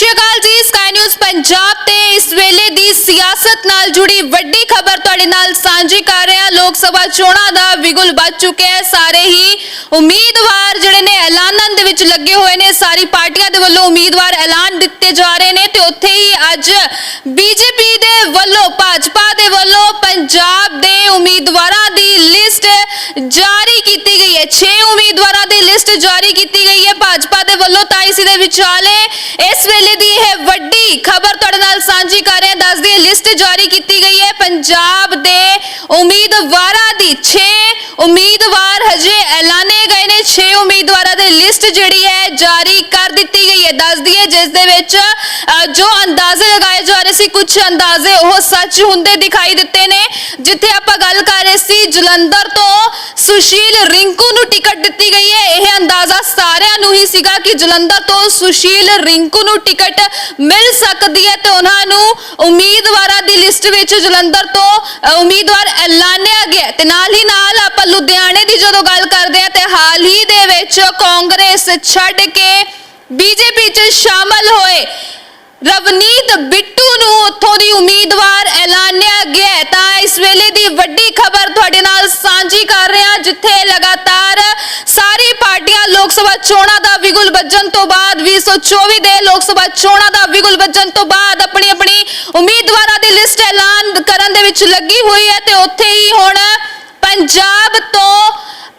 ਸ਼੍ਰੀ ਅਕਾਲ ਜੀ sky news Punjab ਤੇ ਇਸ ਵੇਲੇ ਦੀ ਸਿਆਸਤ ਨਾਲ ਜੁੜੀ ਵੱਡੀ ਖਬਰ ਤੁਹਾਡੇ ਨਾਲ ਸਾਂਝੀ ਕਰ ਰਹੇ। ਹਾਂ ਲੋਕ ਸਭਾ ਚੋਣਾਂ ਦਾ ਵਿਗੁਲ ਵੱਜ ਚੁੱਕਿਆ ਹੈ। ਸਾਰੇ ਹੀ ਉਮੀਦਵਾਰ ਜਿਹੜੇ ਨੇ ਐਲਾਨਾਂ ਦੇ ਵਿੱਚ ਲੱਗੇ ਹੋਏ ਨੇ। ਸਾਰੀ ਪਾਰਟੀਆਂ ਦੇ ਵੱਲੋਂ ਉਮੀਦਵਾਰ ਐਲਾਨ ਦਿੱਤੇ ਜਾ ਰਹੇ ਨੇ ਤੇ ਉੱਥੇ ਹੀ ਅੱਜ ਬੀਜੇਪੀ ਦੇ ਵੱਲੋਂ, ਭਾਜਪਾ ਦੇ ਵੱਲੋਂ ਪੰਜਾਬ ਦੇ ਉਮੀਦਵਾਰਾਂ ਦੀ ਲਿਸਟ ਜਾਰੀ ਕੀਤੀ ਗਈ ਹੈ। 6 ਉਮੀਦਵਾਰਾਂ ਦੀ ਲਿਸਟ ਜਾਰੀ ਕੀਤੀ ਗਈ ਹੈ। ਭਾਜਪਾ ਦੇ ਵੱਲੋਂ ਤਾਂ ਇਸੇ ਦੇ ਵਿਚਾਲੇ। ਇਸ ਵੇਲੇ ਦੀ ਇਹ ਵੱਡੀ ਖਬਰ ਤੁਹਾਡੇ ਨਾਲ ਸਾਂਝੀ ਕਰ ਰਹੇ ਹਾਂ। ਦੱਸ ਲਿਸਟ ਜਾਰੀ ਕੀਤੀ ਗਈ ਹੈ। ਪੰਜਾਬ ਦੇ ਉਮੀਦਵਾਰਾਂ ਦੀ 6 ਉਮੀਦਵਾਰ ਹਜੇ ਐਲਾਨੇ ਗਏ ਨੇ। 6 ਉਮੀਦਵਾਰਾਂ ਦੀ ਲਿਸਟ ਜਿਹੜੀ ਹੈ, ਜਾਰੀ ਕਰ ਦਿੱਤੀ ਗਈ ਦੱਸ ਦਈਏ, ਜਿਸ ਦੇ ਵਿੱਚ ਜੋ ਅੰਦਾਜ਼ੇ ਲਗਾਏ ਜਾ ਰਹੇ ਸੀ ਕੁਝ ਅੰਦਾਜ਼ੇ ਉਹ ਸੱਚ ਹੁੰਦੇ ਦਿਖਾਈ ਦਿੱਤੇ ਨੇ। ਜਿੱਥੇ ਆਪਾਂ ਗੱਲ ਕਰ ਰਹੇ ਸੀ, ਜਲੰਧਰ ਤੋਂ ਸੁਸ਼ੀਲ ਰਿੰਕੂ ਨੂੰ ਟਿਕਟ ਦਿੱਤੀ ਗਈ ਹੈ। ਇਹ ਅੰਦਾਜ਼ਾ ਸਾਰਿਆਂ ਨੂੰ ਹੀ ਸੀਗਾ ਕਿ ਜਲੰਧਰ ਤੋਂ ਸੁਸ਼ੀਲ ਰਿੰਕੂ ਨੂੰ ਟਿਕਟ ਮਿਲ ਸਕਦੀ ਹੈ ਤੇ ਉਹਨਾਂ ਨੂੰ ਉਮੀਦਵਾਰਾਂ ਦੀ ਲਿਸਟ ਵਿੱਚ ਜਲੰਧਰ ਤੋਂ ਉਮੀਦਵਾਰ ਐਲਾਨਿਆ ਗਿਆ ਤੇ ਨਾਲ ਹੀ ਨਾਲ ਆਪਾਂ ਲੁਧਿਆਣੇ ਦੀ ਜਦੋਂ ਗੱਲ ਕਰਦੇ ਹਾਂ, ਤੇ ਹਾਲ ਹੀ ਦੇ ਵਿੱਚ ਕਾਂਗਰਸ ਛੱਡ ਕੇ ਬੀਜੇਪੀ 'ਚ ਸ਼ਾਮਲ ਹੋਏ ਰਵਨੀਤ ਬਿੱਟੂ ਨੂੰ ਉੱਥੋਂ ਦੀ ਉਮੀਦਵਾਰ ਐਲਾਨਿਆ ਗਿਆ ਹੈ। ਤਾਂ ਇਸ ਵੇਲੇ ਦੀ ਵੱਡੀ ਖਬਰ ਤੁਹਾਡੇ ਨਾਲ ਸਾਂਝੀ ਕਰ ਰਹੇ ਹਾਂ, ਜਿੱਥੇ ਲਗਾਤਾਰ ਸਾਰੀ ਪਾਰਟੀਆਂ ਲੋਕ ਸਭਾ ਚੋਣਾਂ ਦਾ ਵਿਗੁਲ ਵੱਜਣ ਤੋਂ ਬਾਅਦ 2024 ਦੇ ਲੋਕ ਸਭਾ ਚੋਣਾਂ ਦਾ ਵਿਗੁਲ ਵੱਜਣ ਤੋਂ ਬਾਅਦ ਆਪਣੀ ਆਪਣੀ ਉਮੀਦਵਾਰਾਂ ਦੀ ਲਿਸਟ ਐਲਾਨ ਕਰਨ ਦੇ ਵਿੱਚ ਲੱਗੀ ਹੋਈ ਹੈ ਤੇ ਉੱਥੇ ਹੀ ਹੁਣ ਪੰਜਾਬ ਤੋਂ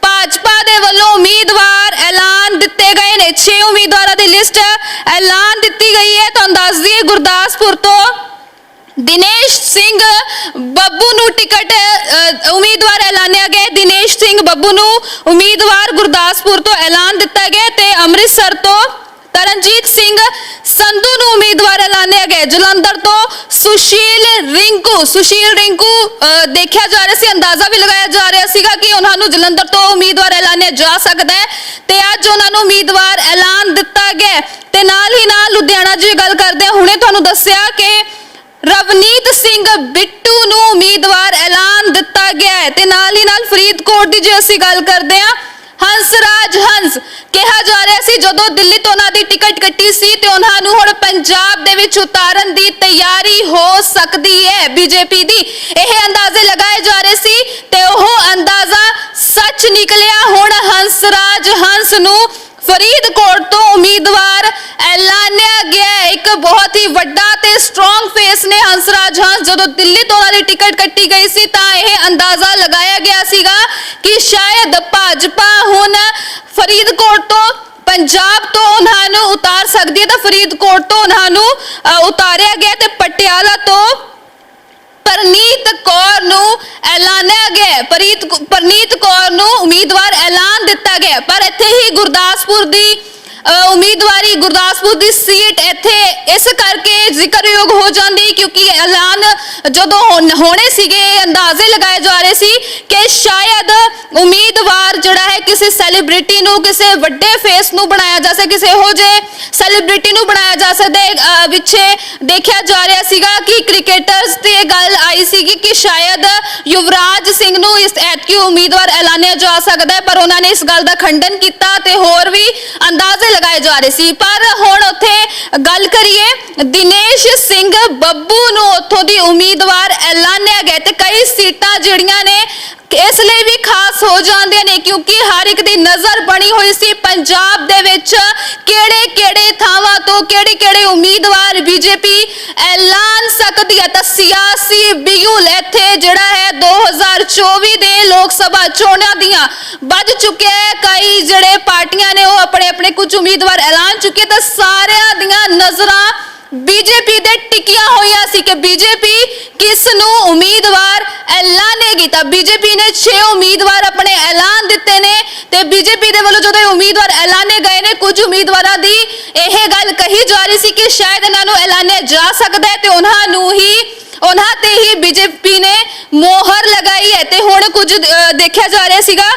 ਭਾਜਪਾ ਦੇ ਵੱਲੋਂ ਉਮੀਦਵਾਰ ਐਲਾਨ ਦਿੱਤੇ ਗਏ ਨੇ। 6 ਉਮੀਦਵਾਰਾਂ ਦੀ ਲਿਸਟ ਐਲਾਨ ਦਿੱਤੀ ਗਈ ਹੈ। ਤੁਹਾਨੂੰ ਦੱਸ ਦਈਏ, ਗੁਰਦਾਸਪੁਰ ਤੋਂ ਦਿਨੇਸ਼ ਸਿੰਘ ਬੱਬੂ ਨੂੰ ਟਿਕਟ ਉਮੀਦਵਾਰ ਐਲਾਨਿਆ ਗਿਆ ਦਿਨੇਸ਼ ਸਿੰਘ ਬੱਬੂ ਨੂੰ ਉਮੀਦਵਾਰ ਗੁਰਦਾਸਪੁਰ ਤੋਂ ਐਲਾਨ ਦਿੱਤਾ ਗਿਆ ਤੇ ਅੰਮ੍ਰਿਤਸਰ ਤੋਂ ਤਰਨਜੀਤ ਸਿੰਘ ਸੰਧੂ ਨੂੰ ਉਮੀਦਵਾਰ ਐਲਾਨਿਆ ਗਿਆ ਜਲੰਧਰ ਤੋਂ ਸੁਸ਼ੀਲ ਰਿੰਕੂ ਸੁਸ਼ੀਲ ਰਿੰਕੂ ਅ, ਦੇਖਿਆ ਜਾ ਰਿਹਾ ਸੀ ਅੰਦਾਜ਼ਾ ਵੀ ਲਗਾਇਆ ਜਾ ਰਿਹਾ ਸੀਗਾ ਕਿ ਉਹਨਾਂ ਨੂੰ ਜਲੰਧਰ ਤੋਂ ਉਮੀਦਵਾਰ ਐਲਾਨਿਆ ਜਾ ਸਕਦਾ ਹੈ ਤੇ ਅੱਜ ਉਹਨਾਂ ਨੂੰ ਉਮੀਦਵਾਰ ਐਲਾਨ ਦਿੱਤਾ ਗਿਆ ਹੈ। ਤੇ ਨਾਲ ਹੀ ਨਾਲ ਲੁਧਿਆਣਾ ਜੀ ਗੱਲ ਕਰਦੇ ਹਾਂ ਹੁਣੇ ਤੁਹਾਨੂੰ ਦੱਸਿਆ ਕਿ ਰਵਨੀਤ ਸਿੰਘ ਬਿੱਟੂ ਨੂੰ ਉਮੀਦਵਾਰ ਐਲਾਨ ਦਿੱਤਾ ਗਿਆ ਹੈ ਤੇ ਨਾਲ ਹੀ ਨਾਲ ਫਰੀਦਕੋਟ ਦੀ ਜੇ ਅਸੀਂ ਗੱਲ ਕਰਦੇ ਹਾਂ ਹੰਸਰਾਜ ਹੰਸ ਕਿਹਾ ਜਾ ਰਿਹਾ ਸੀ, ਜਦੋਂ ਦਿੱਲੀ ਤੋਂ ਉਹਨਾਂ ਦੀ ਟਿਕਟ ਕੱਟੀ ਸੀ ਤੇ ਉਹਨਾਂ ਨੂੰ ਹੁਣ ਪੰਜਾਬ ਦੇ ਵਿੱਚ ਉਤਾਰਨ ਦੀ ਤਿਆਰੀ ਹੋ ਸਕਦੀ ਹੈ ਬੀਜੇਪੀ ਦੀ। ਇਹ ਅੰਦਾਜ਼ੇ ਲਗਾਏ ਜਾ ਰਹੇ ਸੀ ਤੇ ਉਹ ਅੰਦਾਜ਼ਾ ਸੱਚ ਨਿਕਲਿਆ। ਹੁਣ ਹੰਸ ਰਾਜ ਹੰਸ ਨੂੰ ਫਰੀਦਕੋਟ ਤੋਂ ਉਮੀਦਵਾਰ ਐਲਾਨਿਆ ਗਿਆ ਇੱਕ ਬਹੁਤ ਹੀ ਵੱਡਾ ਤੇ ਸਟਰੋਂਗ ਫੇਸ ਨੇ ਹੰਸਰਾਜ ਹੰਸ ਜਦੋਂ ਦਿੱਲੀ ਤੋਂ ਉਹਨਾਂ ਦੀ ਟਿਕਟ ਕੱਟੀ ਗਈ ਸੀ, ਤਾਂ ਇਹ ਅੰਦਾਜ਼ਾ ਲਗਾਇਆ ਗਿਆ ਸੀਗਾ ਕਿ ਸ਼ਾਇਦ ਭਾਜਪਾ ਹੁਣ ਫਰੀਦਕੋਟ ਤੋਂ ਪੰਜਾਬ ਤੋਂ ਉਹਨਾਂ ਨੂੰ ਉਤਾਰ ਸਕਦੀ ਹੈ। ਤਾਂ ਫਰੀਦਕੋਟ ਤੋਂ ਉਹਨਾਂ ਨੂੰ ਉਤਾਰਿਆ ਗਿਆ ਤੇ ਪਟਿਆਲਾ ਤੋਂ ਪਰਨੀਤ ਕੌਰ ਨੂੰ ਐਲਾਨਿਆ ਗਿਆ ਪਰਨੀਤ ਕੌਰ ਨੂੰ ਉਮੀਦਵਾਰ ਐਲਾਨ ਦਿੱਤਾ ਗਿਆ ਪਰ ਇੱਥੇ ਹੀ ਗੁਰਦਾਸਪੁਰ ਦੀ ਉਮੀਦਵਾਰੀ ਗੁਰਦਾਸਪੁਰ ਦੀ ਸੀਟ ਇੱਥੇ ਇਸ ਕਰਕੇ ਜ਼ਿਕਰਯੋਗ ਹੋ ਜਾਂਦੀ ਕਿਉਂਕਿ ਐਲਾਨ ਜਦੋਂ ਹੋਣੇ ਸੀਗੇ, ਅੰਦਾਜ਼ੇ ਲਗਾਏ ਜਾ ਰਹੇ ਸੀ ਕਿ ਸ਼ਾਇਦ ਉਮੀਦਵਾਰ ਜਿਹੜਾ ਹੈ ਕਿਸੇ ਸੈਲੀਬ੍ਰਿਟੀ ਨੂੰ, ਕਿਸੇ ਵੱਡੇ ਫੇਸ ਨੂੰ ਬਣਾਇਆ ਜਾ ਸਕੇ, ਕਿਸੇ ਇਹੋ ਜਿਹੇ ਸੈਲੀਬ੍ਰਿਟੀ ਨੂੰ ਬਣਾਇਆ ਜਾ ਸਕਦਾ ਹੈ ਦੇਖਿਆ ਜਾ ਰਿਹਾ ਸੀਗਾ ਕਿ ਕ੍ਰਿਕਟਰਸ ਤੇ ਇਹ ਗੱਲ ਆਈ ਸੀਗੀ ਕਿ ਸ਼ਾਇਦ ਯੁਵਰਾਜ ਸਿੰਘ ਨੂੰ ਇਸ ਐਤਕੀ ਉਮੀਦਵਾਰ ਐਲਾਨਿਆ ਜਾ ਸਕਦਾ ਹੈ, ਪਰ ਉਹਨਾਂ ਨੇ ਇਸ ਗੱਲ ਦਾ ਖੰਡਨ ਕੀਤਾ ਤੇ ਹੋਰ ਵੀ ਅੰਦਾਜ਼ੇ ਲਗਾਏ ਜਾ ਰਹੇ ਸੀ। ਪਰ ਹੁਣ ਉੱਥੇ ਗੱਲ ਕਰੀਏ, ਦਿਨੇਸ਼ ਸਿੰਘ ਬੱਬੂ ਨੂੰ ਉੱਥੋਂ ਦੀ ਉਮੀਦਵਾਰ ਐਲਾਨਿਆ ਗਿਆ ਤੇ ਕਈ ਸੀਟਾਂ ਜਿਹੜੀਆਂ ਨੇ ਇਸ ਲਈ ਵੀ ਖਾਸ ਹੋ ਜਾਂਦੀਆਂ ਨੇ, ਕਿਉਂਕਿ ਹਰ ਇੱਕ ਦੀ ਨਜ਼ਰ ਬਣੀ ਹੋਈ ਸੀ ਪੰਜਾਬ ਦੇ ਵਿੱਚ ਕਿਹੜੇ ਕਿਹੜੇ ਥਾਵਾਂ ਤੋਂ ਕਿਹੜੇ ਕਿਹੜੇ ਉਮੀਦਵਾਰ ਬੀਜੇਪੀ ਐਲਾਨ ਸਕਦੀ ਹੈ। ਤਾਂ ਸਿਆਸੀ ਬਿਗੁਲ ਇੱਥੇ ਜਿਹੜਾ ਹੈ 2024 ਦੇ ਲੋਕ ਸਭਾ ਚੋਣਾਂ ਦੀਆਂ ਵੱਧ ਚੁੱਕਿਆ ਹੈ। ਕਈ ਜਿਹੜੇ ਪਾਰਟੀਆਂ ਨੇ ਉਹ ਆਪਣੇ ਆਪਣੇ ਕੁਝ ਉਮੀਦਵਾਰ ਐਲਾਨ ਚੁੱਕੇ ਤਾਂ ਸਾਰਿਆਂ ਦੀਆਂ ਨਜ਼ਰਾਂ ਬੀਜੇਪੀ ਦੇ ਟਿਕੀਆਂ ਹੋਈਆਂ ਸੀ ਕਿ ਬੀਜੇਪੀ ਕਿਸ ਨੂੰ ਉਮੀਦਵਾਰ ਐਲਾਨੇਗੀ। ਤਾਂ ਬੀਜੇਪੀ ਨੇ 6 ਉਮੀਦਵਾਰ ਆਪਣੇ ਐਲਾਨ ਦਿੱਤੇ ਨੇ ਤੇ ਬੀਜੇਪੀ ਦੇ ਵੱਲੋਂ ਜਦੋਂ ਉਮੀਦਵਾਰ ਐਲਾਨੇ ਗਏ ਨੇ, ਕੁਝ ਉਮੀਦਵਾਰਾਂ ਦੀ ਇਹ ਗੱਲ ਕਹੀ ਜਾ ਰਹੀ ਸੀ ਕਿ ਸ਼ਾਇਦ ਇਹਨਾਂ ਨੂੰ ਐਲਾਨਿਆ ਜਾ ਸਕਦਾ ਹੈ ਤੇ ਉਹਨਾਂ ਨੂੰ ਹੀ, ਉਹਨਾਂ ਤੇ ਹੀ ਬੀਜੇਪੀ ਨੇ ਮੋਹਰ ਲਗਾਈ ਹੈ ਤੇ ਹੁਣ ਕੁਝ ਦੇਖਿਆ ਜਾ ਰਿਹਾ ਸੀਗਾ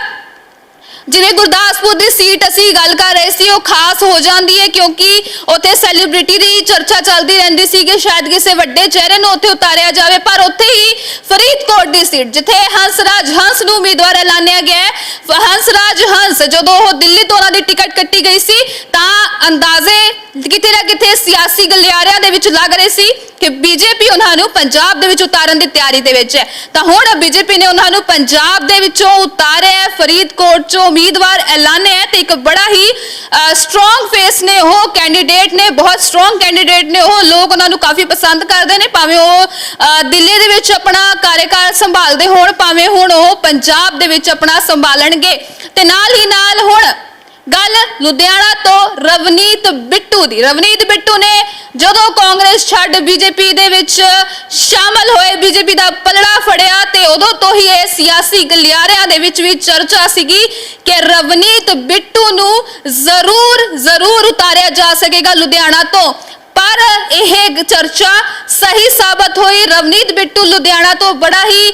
ਜਿਵੇਂ ਗੁਰਦਾਸਪੁਰ ਦੀ ਸੀਟ ਅਸੀਂ ਗੱਲ ਕਰ ਰਹੇ ਸੀ, ਉਹ ਖਾਸ ਹੋ ਜਾਂਦੀ ਹੈ ਕਿਉਂਕਿ ਉੱਥੇ ਸੈਲੀਬ੍ਰਿਟੀ ਦੀ ਚਰਚਾ ਚੱਲਦੀ ਰਹਿੰਦੀ ਸੀ ਕਿ ਸ਼ਾਇਦ ਕਿਸੇ ਵੱਡੇ ਚਿਹਰੇ ਨੂੰ ਉੱਥੇ ਉਤਾਰਿਆ ਜਾਵੇ, ਪਰ ਉੱਥੇ ਹੀ ਫਰੀਦਕੋਟ ਦੀ ਸੀਟ, ਜਿੱਥੇ ਹੰਸਰਾਜ ਹੰਸ ਨੂੰ ਉਮੀਦਵਾਰ ਐਲਾਨਿਆ ਗਿਆ ਹੈ। ਫ- ਹੰਸਰਾਜ ਹੰਸ ਜਦੋਂ ਉਹ ਦਿੱਲੀ ਤੋਂ ਉਹਨਾਂ ਦੀ ਟਿਕਟ ਕੱਟੀ ਗਈ ਸੀ, ਤਾਂ ਅੰਦਾਜ਼ੇ ਕਿਤੇ ਨਾ ਕਿਤੇ ਸਿਆਸੀ ਗਲਿਆਰਿਆਂ ਦੇ ਵਿੱਚ ਲੱਗ ਰਹੇ ਸੀ ਕਿ ਬੀਜੇਪੀ ਉਹਨਾਂ ਨੂੰ ਪੰਜਾਬ ਦੇ ਵਿੱਚ ਉਤਾਰਨ ਦੀ ਤਿਆਰੀ ਦੇ ਵਿੱਚ ਹੈ। ਤਾਂ ਹੁਣ ਬੀਜੇਪੀ ਨੇ ਉਹਨਾਂ ਨੂੰ ਪੰਜਾਬ ਦੇ ਵਿੱਚੋਂ ਉਤਾਰਿਆ ਫਰੀਦਕੋਟ ਚੋਂ ਉਮੀਦਵਾਰ ਐਲਾਨਿਆ ਹੈ ਤੇ ਇੱਕ ਬੜਾ ਹੀ ਸਟਰੋਂਗ ਫੇਸ ਨੇ ਉਹ ਕੈਂਡੀਡੇਟ ਨੇ ਬਹੁਤ ਸਟਰੋਂਗ ਕੈਂਡੀਡੇਟ ਨੇ ਉਹ ਲੋਕ ਉਹਨਾਂ ਨੂੰ ਕਾਫੀ ਪਸੰਦ ਕਰਦੇ ਨੇ ਭਾਵੇਂ ਉਹ ਅ, ਦਿੱਲੀ ਦੇ ਵਿੱਚ ਆਪਣਾ ਕਾਰਜਕਾਲ ਸੰਭਾਲਦੇ ਹੋਣ ਭਾਵੇਂ ਹੁਣ ਉਹ ਪੰਜਾਬ ਦੇ ਵਿੱਚ ਆਪਣਾ ਸੰਭਾਲਣਗੇ ਤੇ ਨਾਲ ਹੀ ਨਾਲ ਹੁਣ ਗੱਲ ਲੁਧਿਆਣਾ ਤੋਂ ਰਵਨੀਤ ਬਿੱਟੂ ਦੀ। ਰਵਨੀਤ ਬਿੱਟੂ ਨੇ ਜਦੋਂ ਕਾਂਗਰਸ ਛੱਡ ਬੀਜੇਪੀ ਦੇ ਵਿੱਚ ਸ਼ਾਮਲ ਹੋਏ, ਬੀਜੇਪੀ ਦਾ ਪਲੜਾ ਫੜਿਆ ਤੇ ਉਦੋਂ ਤੋਂ ਹੀ ਇਹ ਸਿਆਸੀ ਗਲਿਆਰਿਆਂ ਦੇ ਵਿੱਚ ਵੀ ਚਰਚਾ ਸੀਗੀ ਕਿ ਰਵਨੀਤ ਬਿੱਟੂ ਨੂੰ ਜ਼ਰੂਰ ਜ਼ਰੂਰ ਉਤਾਰਿਆ ਜਾ ਸਕੇਗਾ ਲੁਧਿਆਣਾ ਤੋਂ। ਪਰ ਇਹ ਚਰਚਾ ਸਹੀ ਸਾਬਤ ਹੋਈ। ਰਵਨੀਤ ਬਿੱਟੂ ਲੁਧਿਆਣਾ ਤੋਂ ਬੜਾ ਹੀ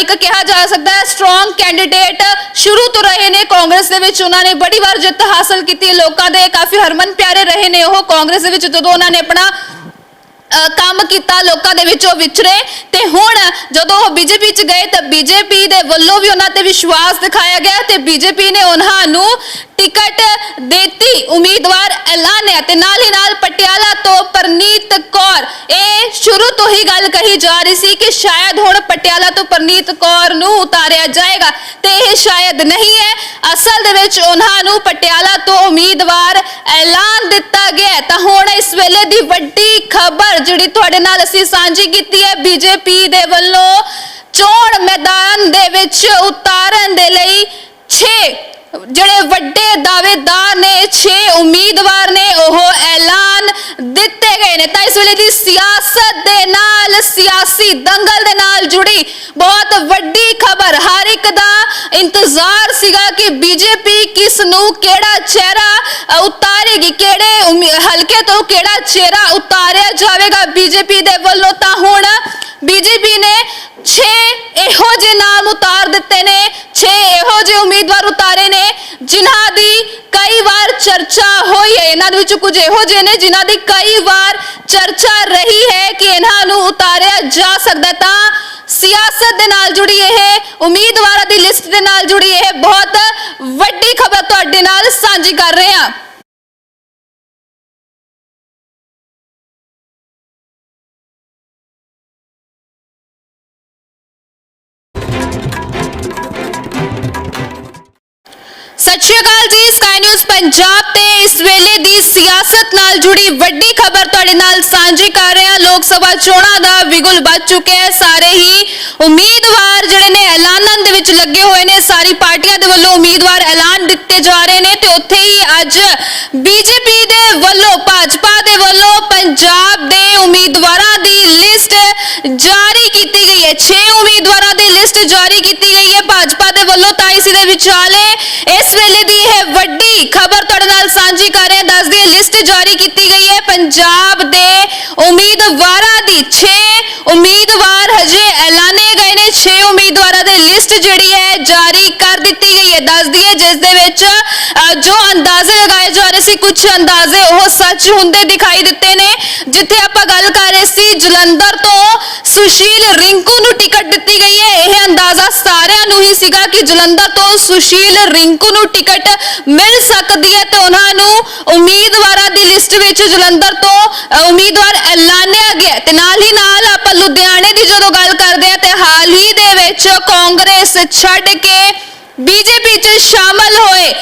ਇੱਕ ਕਿਹਾ ਜਾ ਸਕਦਾ ਹੈ ਸਟਰੋਂਗ ਕੈਂਡੀਡੇਟ ਸ਼ੁਰੂ ਤੋਂ ਰਹੇ ਨੇ। ਕਾਂਗਰਸ ਦੇ ਵਿੱਚ ਉਹਨਾਂ ਨੇ ਬੜੀ ਵਾਰ ਜਿੱਤ ਹਾਸਲ ਕੀਤੀ। ਲੋਕਾਂ ਦੇ ਕਾਫੀ ਹਰਮਨ ਪਿਆਰੇ ਰਹੇ ਨੇ ਉਹ। ਕਾਂਗਰਸ ਦੇ ਵਿੱਚ ਜਦੋਂ ਉਹਨਾਂ ਨੇ ਆਪਣਾ ਕੰਮ ਕੀਤਾ, ਲੋਕਾਂ ਦੇ ਵਿੱਚ ਉਹ ਵਿਚਰੇ ਤੇ ਹੁਣ ਜਦੋਂ ਉਹ ਬੀਜੇਪੀ ਚ ਗਏ ਤਾਂ ਬੀਜੇਪੀ ਦੇ ਵੱਲੋਂ ਵੀ ਉਹਨਾਂ ਤੇ ਵਿਸ਼ਵਾਸ ਦਿਖਾਇਆ ਗਿਆ ਤੇ ਬੀਜੇਪੀ ਨੇ ਉਹਨਾਂ ਨੂੰ ਟਿਕਟ ਦਿੱਤੀ। ਉਮੀਦਵਾਰ ਐਲਾਨਿਆ ਤੇ ਨਾਲ ਹੀ ਨਾਲ ਪਟਿਆਲਾ ਤੋਂ ਪਰਨੀਤ ਕੌਰ। ਇਹ ਸ਼ੁਰੂ ਤੋਂ ਹੀ ਗੱਲ ਕਹੀ ਜਾ ਰਹੀ ਸੀ ਕਿ ਸ਼ਾਇਦ ਹੁਣ ਪਟਿਆਲਾ ਤੋਂ ਪਰਨੀਤ ਕੌਰ ਨੂੰ ਉਤਾਰਿਆ ਜਾਏਗਾ ਤੇ ਇਹ ਸ਼ਾਇਦ ਨਹੀਂ ਹੈ। ਅਸਲ ਦੇ ਵਿੱਚ ਉਹਨਾਂ ਨੂੰ ਪਟਿਆਲਾ ਤੋਂ ਉਮੀਦਵਾਰ ਐਲਾਨ ਦਿੱਤਾ ਗਿਆ ਤਾਂ ਹੁਣ ਇਸ ਵੇਲੇ ਦੀ ਵੱਡੀ ਖਬਰ ਜਿਹੜੀ ਤੁਹਾਡੇ ਨਾਲ ਅਸੀਂ ਸਾਂਝੀ ਕੀਤੀ ਹੈ ਬੀਜੇਪੀ ਦੇ ਵੱਲੋਂ ਚੋਣ ਮੈਦਾਨ ਦੇ ਵਿੱਚ ਉਤਾਰਨ ਦੇ ਲਈ 6 ਜਿਹੜੇ ਵੱਡੇ ਦਾਅਵੇਦਾਰ ਨੇ 6 ਉਮੀਦਵਾਰ ਨੇ, ਉਹ ਐਲਾਨ ਦਿੱਤੇ ਗਏ ਨੇ। ਤਾਂ ਇਸ ਵੇਲੇ ਦੀ ਸਿਆਸਤ ਦੇ ਨਾਲ, ਸਿਆਸੀ ਦੰਗਲ ਦੇ ਨਾਲ ਜੁੜੀ ਬਹੁਤ ਵੱਡੀ ਖਬਰ। ਹਰ ਇੱਕ ਦਾ ਇੰਤਜ਼ਾਰ ਸੀਗਾ ਕਿ ਬੀਜੇਪੀ ਕਿਸ ਨੂੰ ਕਿਹੜਾ ਚਿਹਰਾ ਉਤਾਰੇਗੀ, ਕਿਹੜੇ ਹਲਕੇ ਤੋਂ ਕਿਹੜਾ ਚਿਹਰਾ ਉਤਾਰਿਆ ਜਾਵੇਗਾ ਬੀਜੇਪੀ ਦੇ ਵੱਲੋਂ। ਤਾਂ ਹੁਣ ਬੀਜੇਪੀ ਨੇ 6 ਇਹੋ ਜਿਹੇ ਨਾਮ ਉਤਾਰ ਦਿੱਤੇ ਨੇ 6 ਇਹੋ ਜਿਹੇ ਉਮੀਦਵਾਰ ਉਤਾਰੇ ਨੇ ਜਿਨ੍ਹਾਂ ਦੀ ਕਈ ਵਾਰ ਚਰਚਾ ਹੋਈ ਹੈ। ਇਹਨਾਂ ਦੇ ਵਿੱਚ ਕੁਝ ਇਹੋ ਜਿਹੇ ਨੇ ਜਿਨ੍ਹਾਂ ਦੀ ਕਈ ਵਾਰ ਚਰਚਾ ਰਹੀ ਹੈ ਕਿ ਇਹਨਾਂ ਨੂੰ ਉਤਾਰਿਆ ਜਾ ਸਕਦਾ ਤਾਂ ਸਿਆਸਤ ਦੇ ਨਾਲ ਜੁੜੀ ਇਹ, ਉਮੀਦਵਾਰਾਂ ਦੀ ਲਿਸਟ ਦੇ ਨਾਲ ਜੁੜੀ ਇਹ ਬਹੁਤ ਵੱਡੀ ਖਬਰ ਤੁਹਾਡੇ ਨਾਲ ਸਾਂਝੀ ਕਰ ਰਹੇ ਹਾਂ। ਸਤਿ ਸ਼੍ਰੀ ਅਕਾਲ ਜੀ ਸਕਾਈ ਨਿਊਜ਼ ਪੰਜਾਬ ਤੇ ਇਸ ਵੇਲੇ ਦੀ ਸਿਆਸਤ ਨਾਲ ਜੁੜੀ ਵੱਡੀ ਖਬਰ ਤੁਹਾਡੇ ਨਾਲ ਸਾਂਝੀ ਕਰ ਰਹੇ ਹਾਂ। ਲੋਕ ਸਭਾ ਚੋਣਾਂ ਦਾ ਵਿਗੁਲ ਵੱਜ ਚੁੱਕਿਆ ਹੈ। ਸਾਰੇ ਹੀ ਉਮੀਦਵਾਰ ਜਿਹੜੇ ਨੇ ਐਲਾਨਾਂ ਦੇ ਵਿੱਚ ਲੱਗੇ ਹੋਏ ਨੇ। ਸਾਰੀ ਪਾਰਟੀਆਂ ਦੇ ਵੱਲੋਂ ਉਮੀਦਵਾਰ ਐਲਾਨ ਦਿੱਤੇ ਜਾ ਰਹੇ ਨੇ ਤੇ ਉੱਥੇ ਹੀ ਅੱਜ ਬੀਜੇਪੀ ਦੇ ਵੱਲੋਂ, ਭਾਜਪਾ ਦੇ ਵੱਲੋਂ, ਪੰਜਾਬ ਦੇ ਉਮੀਦਵਾਰਾਂ ਦੀ ਲਿਸਟ ਜਾਰੀ ਕੀਤੀ ਹੈ। 6 ਉਮੀਦਵਾਰਾਂ ਦੀ ਲਿਸਟ ਜਾਰੀ ਕੀਤੀ ਗਈ ਹੈ। ਭਾਜਪਾ ਦੇ ਵੱਲੋਂ ਤਾਂ ਇਸ ਦੇ ਵਿਚਾਲੇ ਇਸ ਵੇਲੇ ਦੀ ਇਹ ਵੱਡੀ ਖਬਰ ਤੁਹਾਡੇ ਨਾਲ ਸਾਂਝੀ ਕਰ ਰਹੇ ਹਾਂ। ਦੱਸ ਦਈਏ ਲਿਸਟ ਜਾਰੀ ਕੀਤੀ ਗਈ ਹੈ। ਪੰਜਾਬ ਦੇ ਉਮੀਦਵਾਰਾਂ ਦੀ 6 ਉਮੀਦਵਾਰ ਹਜੇ ਐਲਾਨੇ ਗਏ ਨੇ। 6 ਉਮੀਦਵਾਰਾਂ ਦੀ ਲਿਸਟ ਜਿਹੜੀ ਹੈ, ਜਾਰੀ ਕਰ ਦਿੱਤੀ ਗਈ ਹੈ। ਦੱਸ ਦਈਏ ਜਿਸ ਦੇ ਵਿੱਚ ਜੋ ਅੰਦਾਜ਼ੇ ਲਗਾਏ ਜਾ ਰਹੇ ਸੀ ਕੁਝ ਅੰਦਾਜ਼ੇ ਉਹ ਸੱਚ ਹੁੰਦੇ ਦਿਖਾਈ ਦਿੱਤੇ ਨੇ। ਜਿੱਥੇ ਆਪਾਂ ਗੱਲ ਕਰ ਰਹੇ ਸੀ, ਜਲੰਧਰ ਤੋਂ ਸੁਸ਼ੀਲ ਰਿੰਕੂ ਨੂੰ ਟਿਕਟ ਦਿੱਤੀ ਗਈ ਹੈ। ਇਹ ਅੰਦਾਜ਼ਾ ਸਾਰਿਆਂ ਨੂੰ ਹੀ ਸੀਗਾ ਕਿ ਜਲੰਧਰ ਤੋਂ ਸੁਸ਼ੀਲ ਰਿੰਕੂ ਨੂੰ ਟਿਕਟ ਮਿਲ ਸਕਦੀ ਹੈ ਤੇ ਉਹਨਾਂ ਨੂੰ ਉਮੀਦਵਾਰਾਂ ਦੀ ਲਿਸਟ ਵਿੱਚ ਜਲੰਧਰ ਤੋਂ ਉਮੀਦਵਾਰ ਐਲਾਨਿਆ ਗਿਆ ਤੇ ਨਾਲ ਹੀ ਨਾਲ ਆਪਾਂ ਲੁਧਿਆਣੇ ਦੀ ਜਦੋਂ ਗੱਲ ਕਰਦੇ ਹਾਂ, ਤੇ ਹਾਲ ਹੀ ਦੇ ਵਿੱਚ ਕਾਂਗਰਸ ਛੱਡ ਕੇ ਬੀਜੇਪੀ 'ਚ ਸ਼ਾਮਲ ਹੋਏ।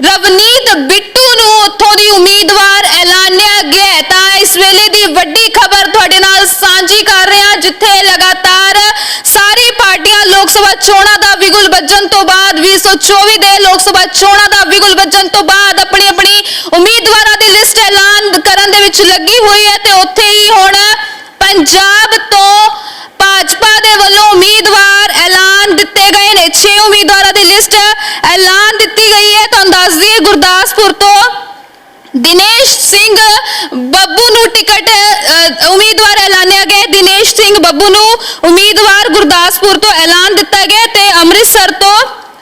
ਰਵਨੀਤ ਬਿੱਟੂ ਨੂੰ ਉੱਥੋਂ ਦੀ ਉਮੀਦਵਾਰ ਐਲਾਨਿਆ ਗਿਆ ਤਾਂ ਇਸ ਵੇਲੇ ਦੀ ਵੱਡੀ ਖਬਰ ਤੁਹਾਡੇ ਨਾਲ ਸਾਂਝੀ ਕਰ ਰਹੇ ਹਾਂ ਜਿੱਥੇ ਲਗਾਤਾਰ ਸਾਰੀ ਪਾਰਟੀਆਂ ਲੋਕ ਸਭਾ ਚੋਣਾਂ ਦਾ ਵਿਗੁਲ ਵੱਜਣ ਤੋਂ ਬਾਅਦ 2024 ਦੇ ਲੋਕ ਸਭਾ ਚੋਣਾਂ ਦਾ ਵਿਗੁਲ ਵੱਜਣ ਤੋਂ ਬਾਅਦ ਆਪਣੀ ਆਪਣੀ ਉਮੀਦਵਾਰਾਂ ਦੀ ਲਿਸਟ ਐਲਾਨ ਕਰਨ ਦੇ ਵਿੱਚ ਲੱਗੀ ਹੋਈ ਹੈ ਤੇ ਉੱਥੇ ਹੀ ਹੁਣ ਪੰਜਾਬ ਤੋਂ ਭਾਜਪਾ ਦੇ ਵੱਲੋਂ ਉਮੀਦਵਾਰ ਐਲਾਨ ਦਿੱਤੇ ਗਏ ਨੇ। 6 ਉਮੀਦਵਾਰਾਂ ਦੀ ਲਿਸਟ ਐਲਾਨ ਦਿੱਤੀ ਗਈ ਹੈ। ਤੁਹਾਨੂੰ ਦੱਸ ਦਈਏ, ਗੁਰਦਾਸਪੁਰ ਤੋਂ ਦਿਨੇਸ਼ ਸਿੰਘ ਬੱਬੂ ਨੂੰ ਟਿਕਟ ਉਮੀਦਵਾਰ ਐਲਾਨਿਆ ਗਿਆ ਦਿਨੇਸ਼ ਸਿੰਘ ਬੱਬੂ ਨੂੰ ਉਮੀਦਵਾਰ ਗੁਰਦਾਸਪੁਰ ਤੋਂ ਐਲਾਨ ਦਿੱਤਾ ਗਿਆ ਤੇ ਅੰਮ੍ਰਿਤਸਰ ਤੋਂ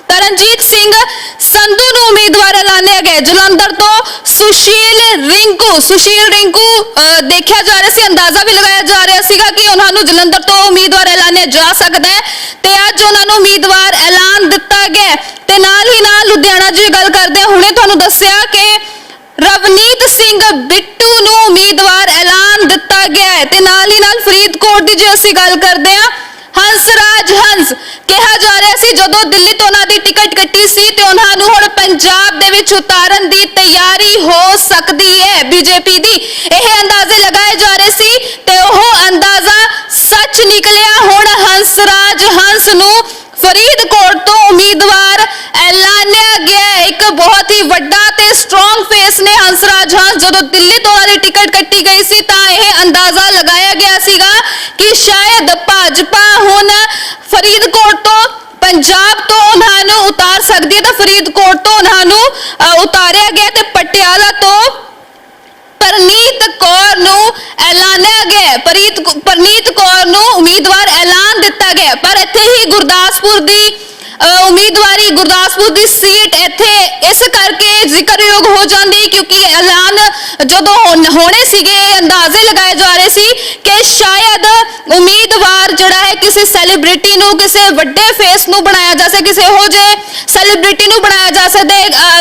ਤਰਨਜੀਤ ਸਿੰਘ ਸੰਧੂ ਨੂੰ ਉਮੀਦਵਾਰ ਐਲਾਨਿਆ ਗਿਆ ਜਲੰਧਰ ਤੋਂ ਸੁਸ਼ੀਲ ਰਿੰਕੂ ਸੁਸ਼ੀਲ ਰਿੰਕੂ ਅਹ, ਦੇਖਿਆ ਜਾ ਰਿਹਾ ਸੀ ਅੰਦਾਜ਼ਾ ਵੀ ਲਗਾਇਆ ਜਾ ਰਿਹਾ ਸੀਗਾ ਕਿ ਉਹਨਾਂ ਨੂੰ ਜਲੰਧਰ ਤੋਂ ਉਮੀਦਵਾਰ ਐਲਾਨਿਆ ਜਾ ਸਕਦਾ ਹੈ ਤੇ ਅੱਜ ਉਹਨਾਂ ਨੂੰ ਉਮੀਦਵਾਰ ਐਲਾਨ ਦਿੱਤਾ ਗਿਆ ਹੈ। ਤੇ ਨਾਲ ਹੀ ਨਾਲ ਲੁਧਿਆਣਾ ਜੀ ਗੱਲ ਕਰਦੇ ਹਾਂ ਹੁਣੇ ਤੁਹਾਨੂੰ ਦੱਸਿਆ ਕਿ ਰਵਨੀਤ ਸਿੰਘ ਬਿੱਟੂ ਨੂੰ ਉਮੀਦਵਾਰ ਐਲਾਨ ਦਿੱਤਾ ਗਿਆ ਹੈ ਤੇ ਨਾਲ ਹੀ ਨਾਲ ਫਰੀਦਕੋਟ ਦੀ ਜੇ ਅਸੀਂ ਗੱਲ ਕਰਦੇ ਹਾਂ ਹੰਸਰਾਜ ਹੰਸ ਕਿਹਾ ਜਾ ਰਿਹਾ ਸੀ, ਜਦੋਂ ਦਿੱਲੀ ਤੋਂ ਉਹਨਾਂ ਦੀ ਟਿਕਟ ਕੱਟੀ ਸੀ ਤੇ ਉਹਨਾਂ ਨੂੰ ਹੁਣ ਪੰਜਾਬ ਦੇ ਵਿੱਚ ਉਤਾਰਨ ਦੀ ਤਿਆਰੀ ਹੋ ਸਕਦੀ ਹੈ। ਬੀਜੇਪੀ ਦੀ ਇਹ ਅੰਦਾਜ਼ੇ ਲਗਾਏ ਜਾ ਰਹੇ ਸੀ ਤੇ ਉਹ ਅੰਦਾਜ਼ਾ ਸੱਚ ਨਿਕਲਿਆ। ਹੁਣ ਹੰਸਰਾਜ ਹੰਸ ਨੂੰ ਫਰੀਦਕੋਟ ਤੋਂ ਉਮੀਦਵਾਰ ਐਲਾਨਿਆ ਗਿਆ ਇੱਕ ਬਹੁਤ ਹੀ ਵੱਡਾ ਤੇ ਸਟਰੋਂਗ ਫੇਸ ਨੇ ਹੰਸਰਾਜ ਹੰਸ ਜਦੋਂ ਦਿੱਲੀ ਤੋਂ ਦੀ ਟਿਕਟ ਕੱਟੀ ਗਈ ਸੀ ਤਾਂ ਇਹ ਅੰਦਾਜ਼ਾ ਲਗਾਇਆ ਗਿਆ ਸੀਗਾ ਕਿ ਸ਼ਾਇਦ ਭਾਜਪਾ ਹੁਣ ਫਰੀਦਕੋਟ ਤੋਂ, ਪੰਜਾਬ ਤੋਂ ਉਹਨਾਂ ਨੂੰ ਉਤਾਰ ਸਕਦੀ ਹੈ ਤਾਂ ਫਰੀਦਕੋਟ ਤੋਂ ਉਹਨਾਂ ਨੂੰ ਉਤਾਰਿਆ ਗਿਆ ਤੇ ਪਟਿਆਲਾ ਤੋਂ ਪਰਨੀਤ ਕੌਰ ਨੂੰ ਐਲਾਨਿਆ ਗਿਆ ਹੈ। ਪਰਨੀਤ ਕੌਰ ਨੂੰ ਉਮੀਦਵਾਰ ਐਲਾਨ ਦਿੱਤਾ ਗਿਆ ਪਰ ਇੱਥੇ ਹੀ ਗੁਰਦਾਸਪੁਰ ਦੀ ਉਮੀਦਵਾਰੀ ਗੁਰਦਾਸਪੁਰ ਦੀ ਸੀਟ ਇੱਥੇ ਇਸ ਕਰਕੇ ਜ਼ਿਕਰਯੋਗ ਹੋ ਜਾਂਦੀ ਕਿਉਂਕਿ ਐਲਾਨ ਜਦੋਂ ਹੋਣ- ਹੋਣੇ ਸੀਗੇ, ਅੰਦਾਜ਼ੇ ਲਗਾਏ ਜਾ ਰਹੇ ਸੀ ਕਿ ਸ਼ਾਇਦ ਉਮੀਦਵਾਰ ਜਿਹੜਾ ਕਿਸੇ ਸੈਲੀਬ੍ਰਿਟੀ ਨੂੰ, ਕਿਸੇ ਵੱਡੇ ਫੇਸ ਨੂੰ ਬਣਾਇਆ ਜਾ ਸਕੇ, ਕਿਸੇ ਹੋ ਜੇ ਸੈਲੀਬ੍ਰਿਟੀ ਨੂੰ ਬਣਾਇਆ ਜਾ ਸਕਦਾ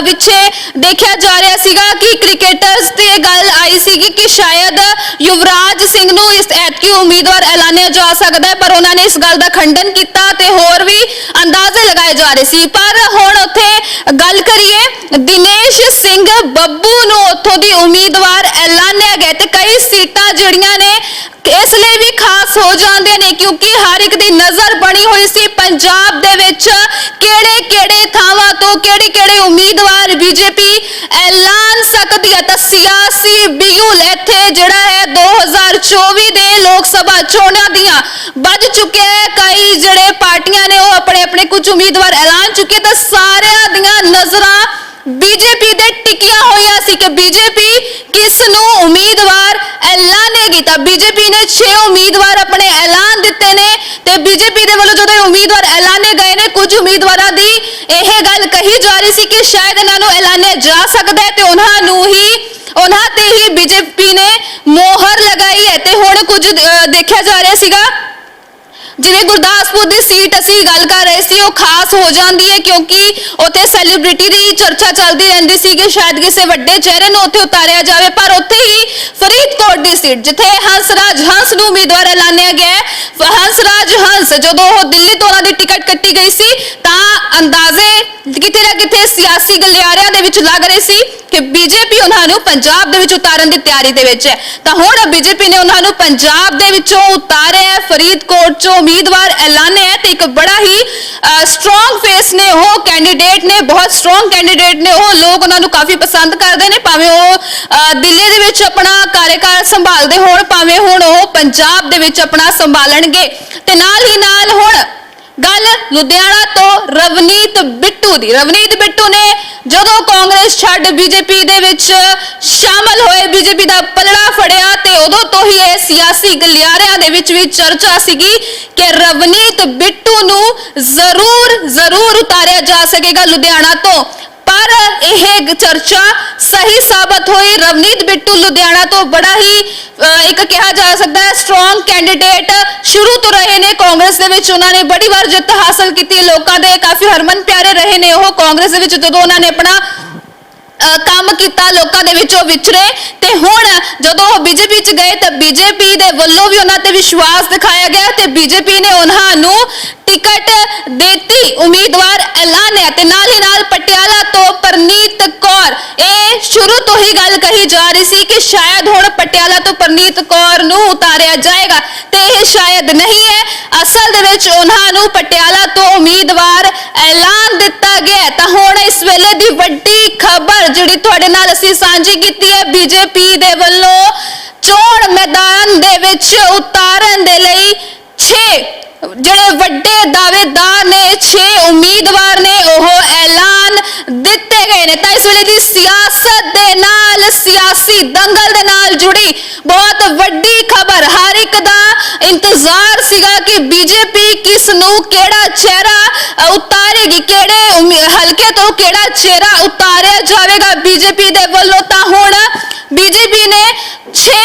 ਪਿੱਛੇ ਦੇਖਿਆ ਜਾ ਰਿਹਾ ਸੀਗਾ ਕਿ ਕ੍ਰਿਕਟਰਸ ਤੇ ਇਹ ਗੱਲ ਆਈ ਸੀਗੀ ਕਿ ਸ਼ਾਇਦ ਯੁਵਰਾਜ ਸਿੰਘ ਨੂੰ ਇਸ ਐਤਕੀ ਉਮੀਦਵਾਰ ਐਲਾਨਿਆ ਜਾ ਸਕਦਾ ਹੈ, ਪਰ ਉਹਨਾਂ ਨੇ ਇਸ ਗੱਲ ਦਾ ਖੰਡਨ ਕੀਤਾ ਤੇ ਹੋਰ ਵੀ ਅੰਦਾਜ਼ੇ ਲਗਾਏ ਜਾ ਰਹੇ ਸੀ। ਪਰ ਹੁਣ ਉੱਥੇ ਗੱਲ ਕਰੀਏ, ਦਿਨੇਸ਼ ਸਿੰਘ ਬੱਬੂ ਨੂੰ ਉੱਥੋਂ ਦੀ ਉਮੀਦਵਾਰ ਐਲਾਨਿਆ ਗਿਆ ਤੇ ਕਈ ਸੀਟਾਂ ਜਿਹੜੀਆਂ ਨੇ ਇਸ ਲਈ ਵੀ ਖਾਸ ਹੋ ਜਾਂਦੇ ਨੇ, ਕਿਉਂਕਿ ਹਰ ਦੀ ਨਜ਼ਰ ਬਣੀ ਹੋਈ ਸੀ। ਪੰਜਾਬ ਦੇ ਵਿੱਚ ਕਿਹੜੇ ਕਿਹੜੇ ਥਾਵਾਂ ਤੋਂ ਕਿਹੜੇ ਕਿਹੜੇ ਉਮੀਦਵਾਰ ਬੀਜੇਪੀ ਐਲਾਨ ਸਕਦੀ ਹੈ? ਤਾਂ ਸਿਆਸੀ ਬਿਗੁਲ ਇੱਥੇ ਜਿਹੜਾ ਹੈ 2024 ਦੇ ਲੋਕ ਸਭਾ ਚੋਣਾਂ ਦੀਆਂ ਵੱਜ ਚੁੱਕਿਆ ਹੈ। ਕਈ ਜਿਹੜੇ ਪਾਰਟੀਆਂ ਨੇ ਉਹ ਆਪਣੇ ਆਪਣੇ ਕੁਝ ਉਮੀਦਵਾਰ ਐਲਾਨ ਚੁੱਕੇ ਤਾਂ ਸਾਰਿਆਂ ਦੀਆਂ ਨਜ਼ਰਾਂ ਬੀਜੇਪੀ ਦੇ ਟਿਕੀਆਂ ਹੋਈਆਂ ਸੀ ਕਿ ਬੀਜੇਪੀ ਕਿਸ ਨੂੰ ਉਮੀਦਵਾਰ ਐਲਾਨੇਗੀ। ਤਾਂ ਬੀਜੇਪੀ ਨੇ 6 ਉਮੀਦਵਾਰ ਆਪਣੇ ਬੀਜੇਪੀ ਦੇ ਵੱਲੋਂ ਜਦੋਂ ਉਮੀਦਵਾਰ ਐਲਾਨੇ ਗਏ ਨੇ, ਕੁਝ ਉਮੀਦਵਾਰਾਂ ਦੀ ਇਹ ਗੱਲ ਕਹੀ ਜਾ ਰਹੀ ਸੀ ਕਿ ਸ਼ਾਇਦ ਇਹਨਾਂ ਨੂੰ ਐਲਾਨਿਆ ਜਾ ਸਕਦਾ ਹੈ ਤੇ ਉਹਨਾਂ ਨੂੰ ਹੀ, ਉਹਨਾਂ ਤੇ ਹੀ ਬੀਜੇਪੀ ਨੇ ਮੋਹਰ ਲਗਾਈ ਹੈ। ਤੇ ਹੁਣ ਕੁਝ ਦੇਖਿਆ ਜਾ ਰਿਹਾ ਸੀਗਾ, ਜਿਵੇਂ ਗੁਰਦਾਸਪੁਰ ਦੀ ਸੀਟ ਅਸੀਂ ਗੱਲ ਕਰ ਰਹੇ ਸੀ, ਉਹ ਖਾਸ ਹੋ ਜਾਂਦੀ ਹੈ ਕਿਉਂਕਿ ਉੱਥੇ ਸੈਲੀਬ੍ਰਿਟੀ ਦੀ ਚਰਚਾ ਚੱਲਦੀ ਰਹਿੰਦੀ ਸੀ ਕਿ ਸ਼ਾਇਦ ਕਿਸੇ ਵੱਡੇ ਚਿਹਰੇ ਨੂੰ ਉੱਥੇ ਉਤਾਰਿਆ ਜਾਵੇ, ਪਰ ਉੱਥੇ ਹੀ ਫਰੀਦਕੋਟ ਦੀ ਸੀਟ, ਜਿੱਥੇ ਹੰਸਰਾਜ, ਹੰਸ ਨੂੰ ਉਮੀਦਵਾਰ ਐਲਾਨਿਆ ਗਿਆ ਹੈ। ਫ- ਹੰਸਰਾਜ ਹੰਸ ਜਦੋਂ ਉਹ ਦਿੱਲੀ ਤੋਂ ਉਹਨਾਂ ਦੀ ਟਿਕਟ ਕੱਟੀ ਗਈ ਸੀ ਤਾਂ ਅੰਦਾਜ਼ੇ ਕਿਤੇ ਨਾ ਕਿਤੇ ਸਿਆਸੀ ਗਲਿਆਰਿਆਂ ਦੇ ਵਿੱਚ ਲੱਗ ਰਹੇ ਸੀ ਕਿ ਬੀਜੇਪੀ ਉਹਨਾਂ ਨੂੰ ਪੰਜਾਬ ਦੇ ਵਿੱਚ ਉਤਾਰਨ ਦੀ ਤਿਆਰੀ ਦੇ ਵਿੱਚ ਹੈ। ਤਾਂ ਹੁਣ ਬੀਜੇਪੀ ਨੇ ਉਹਨਾਂ ਨੂੰ ਪੰਜਾਬ ਦੇ ਵਿੱਚੋਂ ਉਤਾਰਿਆ ਫਰੀਦਕੋਟ ਚੋਂ ਉਮੀਦਵਾਰ ਐਲਾਨਿਆ ਹੈ ਤੇ ਇੱਕ ਬੜਾ ਹੀ ਸਟਰੋਂਗ ਫੇਸ ਨੇ ਉਹ ਕੈਂਡੀਡੇਟ ਨੇ, ਬਹੁਤ ਸਟਰੋਂਗ ਕੈਂਡੀਡੇਟ ਨੇ ਉਹ। ਲੋਕ ਉਹਨਾਂ ਨੂੰ ਕਾਫੀ ਪਸੰਦ ਕਰਦੇ ਨੇ, ਭਾਵੇਂ ਉਹ ਦਿੱਲੀ ਦੇ ਵਿੱਚ ਆਪਣਾ ਕਾਰਜਕਾਲ ਸੰਭਾਲਦੇ ਹੋਣ, ਭਾਵੇਂ ਹੁਣ ਉਹ ਪੰਜਾਬ ਦੇ ਵਿੱਚ ਆਪਣਾ ਸੰਭਾਲਣਗੇ। ਤੇ ਨਾਲ ਹੀ ਨਾਲ ਹੁਣ ਗੱਲ ਲੁਧਿਆਣਾ ਤੋਂ ਰਵਨੀਤ ਬਿੱਟੂ ਦੀ। ਰਵਨੀਤ ਬਿੱਟੂ ਨੇ ਜਦੋਂ ਕਾਂਗਰਸ ਛੱਡ ਬੀਜੇਪੀ ਦੇ ਵਿੱਚ ਸ਼ਾਮਲ ਹੋਏ, ਬੀਜੇਪੀ ਦਾ ਪਲੜਾ ਫੜਿਆ ਤੇ ਉਦੋਂ ਤੋਂ ਹੀ ਇਹ ਸਿਆਸੀ ਗਲਿਆਰਿਆਂ ਦੇ ਵਿੱਚ ਵੀ ਚਰਚਾ ਸੀਗੀ ਕਿ ਰਵਨੀਤ ਬਿੱਟੂ ਨੂੰ ਜ਼ਰੂਰ ਜ਼ਰੂਰ ਉਤਾਰਿਆ ਜਾ ਸਕੇਗਾ ਲੁਧਿਆਣਾ ਤੋਂ। ਪਰ ਇਹ ਚਰਚਾ ਸਹੀ ਸਾਬਤ ਹੋਈ। ਰਵਨੀਤ ਬਿੱਟੂ ਲੁਧਿਆਣਾ ਤੋਂ ਬੜਾ ਹੀ ਇੱਕ ਕਿਹਾ ਜਾ ਸਕਦਾ ਹੈ ਸਟਰੋਂਗ ਕੈਂਡੀਡੇਟ ਸ਼ੁਰੂ ਤੋਂ ਰਹੇ ਨੇ। ਕਾਂਗਰਸ ਦੇ ਵਿੱਚ ਉਹਨਾਂ ਨੇ ਬੜੀ ਵਾਰ ਜਿੱਤ ਹਾਸਲ ਕੀਤੀ। ਲੋਕਾਂ ਦੇ ਕਾਫੀ ਹਰਮਨ ਪਿਆਰੇ ਰਹੇ ਨੇ ਉਹ। ਕਾਂਗਰਸ ਦੇ ਵਿੱਚ ਜਦੋਂ ਉਹਨਾਂ ਨੇ ਆਪਣਾ ਕੰਮ ਕੀਤਾ, ਲੋਕਾਂ ਦੇ ਵਿੱਚ ਵਿਚਰੇ ਤੇ ਹੁਣ ਜਦੋਂ ਉਹ ਬੀਜੇਪੀ ਚ ਗਏ, ਤਾਂ ਬੀਜੇਪੀ ਦੇ ਵੱਲੋਂ ਵੀ ਉਹਨਾਂ ਤੇ ਵਿਸ਼ਵਾਸ ਦਿਖਾਇਆ ਗਿਆ ਤੇ ਬੀਜੇਪੀ ਨੇ ਉਹਨਾਂ ਨੂੰ ਟਿਕਟ ਦਿੱਤੀ। ਉਮੀਦਵਾਰ ਐਲਾਨਿਆ ਤੇ ਨਾਲ ਹੀ ਨਾਲ ਪਟਿਆਲਾ ਤੋਂ ਪਰਨੀਤ ਕੌਰ। ਇਹ ਸ਼ੁਰੂ ਤੋਂ ਹੀ ਗੱਲ ਕਹੀ ਜਾ ਰਹੀ ਸੀ ਕਿ ਸ਼ਾਇਦ ਹੁਣ ਪਟਿਆਲਾ ਤੋਂ ਪਰਨੀਤ ਕੌਰ ਨੂੰ ਉਤਾਰਿਆ ਜਾਏਗਾ ਤੇ ਇਹ ਸ਼ਾਇਦ ਨਹੀਂ ਹੈ। ਅਸਲ ਦੇ ਵਿੱਚ ਉਹਨਾਂ ਨੂੰ ਪਟਿਆਲਾ ਤੋਂ ਉਮੀਦਵਾਰ ਐਲਾਨ ਦਿੱਤਾ ਗਿਆ ਤਾਂ ਹੁਣ ਇਸ ਵੇਲੇ ਦੀ ਵੱਡੀ ਖਬਰ ਜਿਹੜੀ ਤੁਹਾਡੇ ਨਾਲ ਅਸੀਂ ਸਾਂਝੀ ਕੀਤੀ ਹੈ, ਬੀਜੇਪੀ ਦੇ ਵੱਲੋਂ ਚੋਣ ਮੈਦਾਨ ਦੇ ਵਿੱਚ ਉਤਾਰਨ ਦੇ ਲਈ 6 ਜਿਹੜੇ ਵੱਡੇ ਦਾਅਵੇਦਾਰ ਨੇ 6 ਉਮੀਦਵਾਰ ਨੇ, ਉਹ ਐਲਾਨ ਦਿੱਤੇ ਗਏ ਨੇ। ਤਾਂ ਇਸ ਵੇਲੇ ਦੀ ਸਿਆਸਤ ਦੇ ਨਾਲ, ਸਿਆਸੀ ਦੰਗਲ ਦੇ ਨਾਲ ਜੁੜੀ ਬਹੁਤ ਵੱਡੀ ਖਬਰ। ਹਰ ਇੱਕ ਦਾ ਇੰਤਜ਼ਾਰ ਸੀਗਾ ਕਿ ਬੀਜੇਪੀ ਕਿਸ ਨੂੰ ਕਿਹੜਾ ਚਿਹਰਾ ਉਤਾਰੇਗੀ, ਕਿਹੜੇ ਹਲਕੇ ਤੋਂ ਕਿਹੜਾ ਚਿਹਰਾ ਉਤਾਰਿਆ ਜਾਵੇਗਾ ਬੀਜੇਪੀ ਦੇ ਵੱਲੋਂ। ਤਾਂ ਹੁਣ ਬੀਜੇਪੀ ਨੇ 6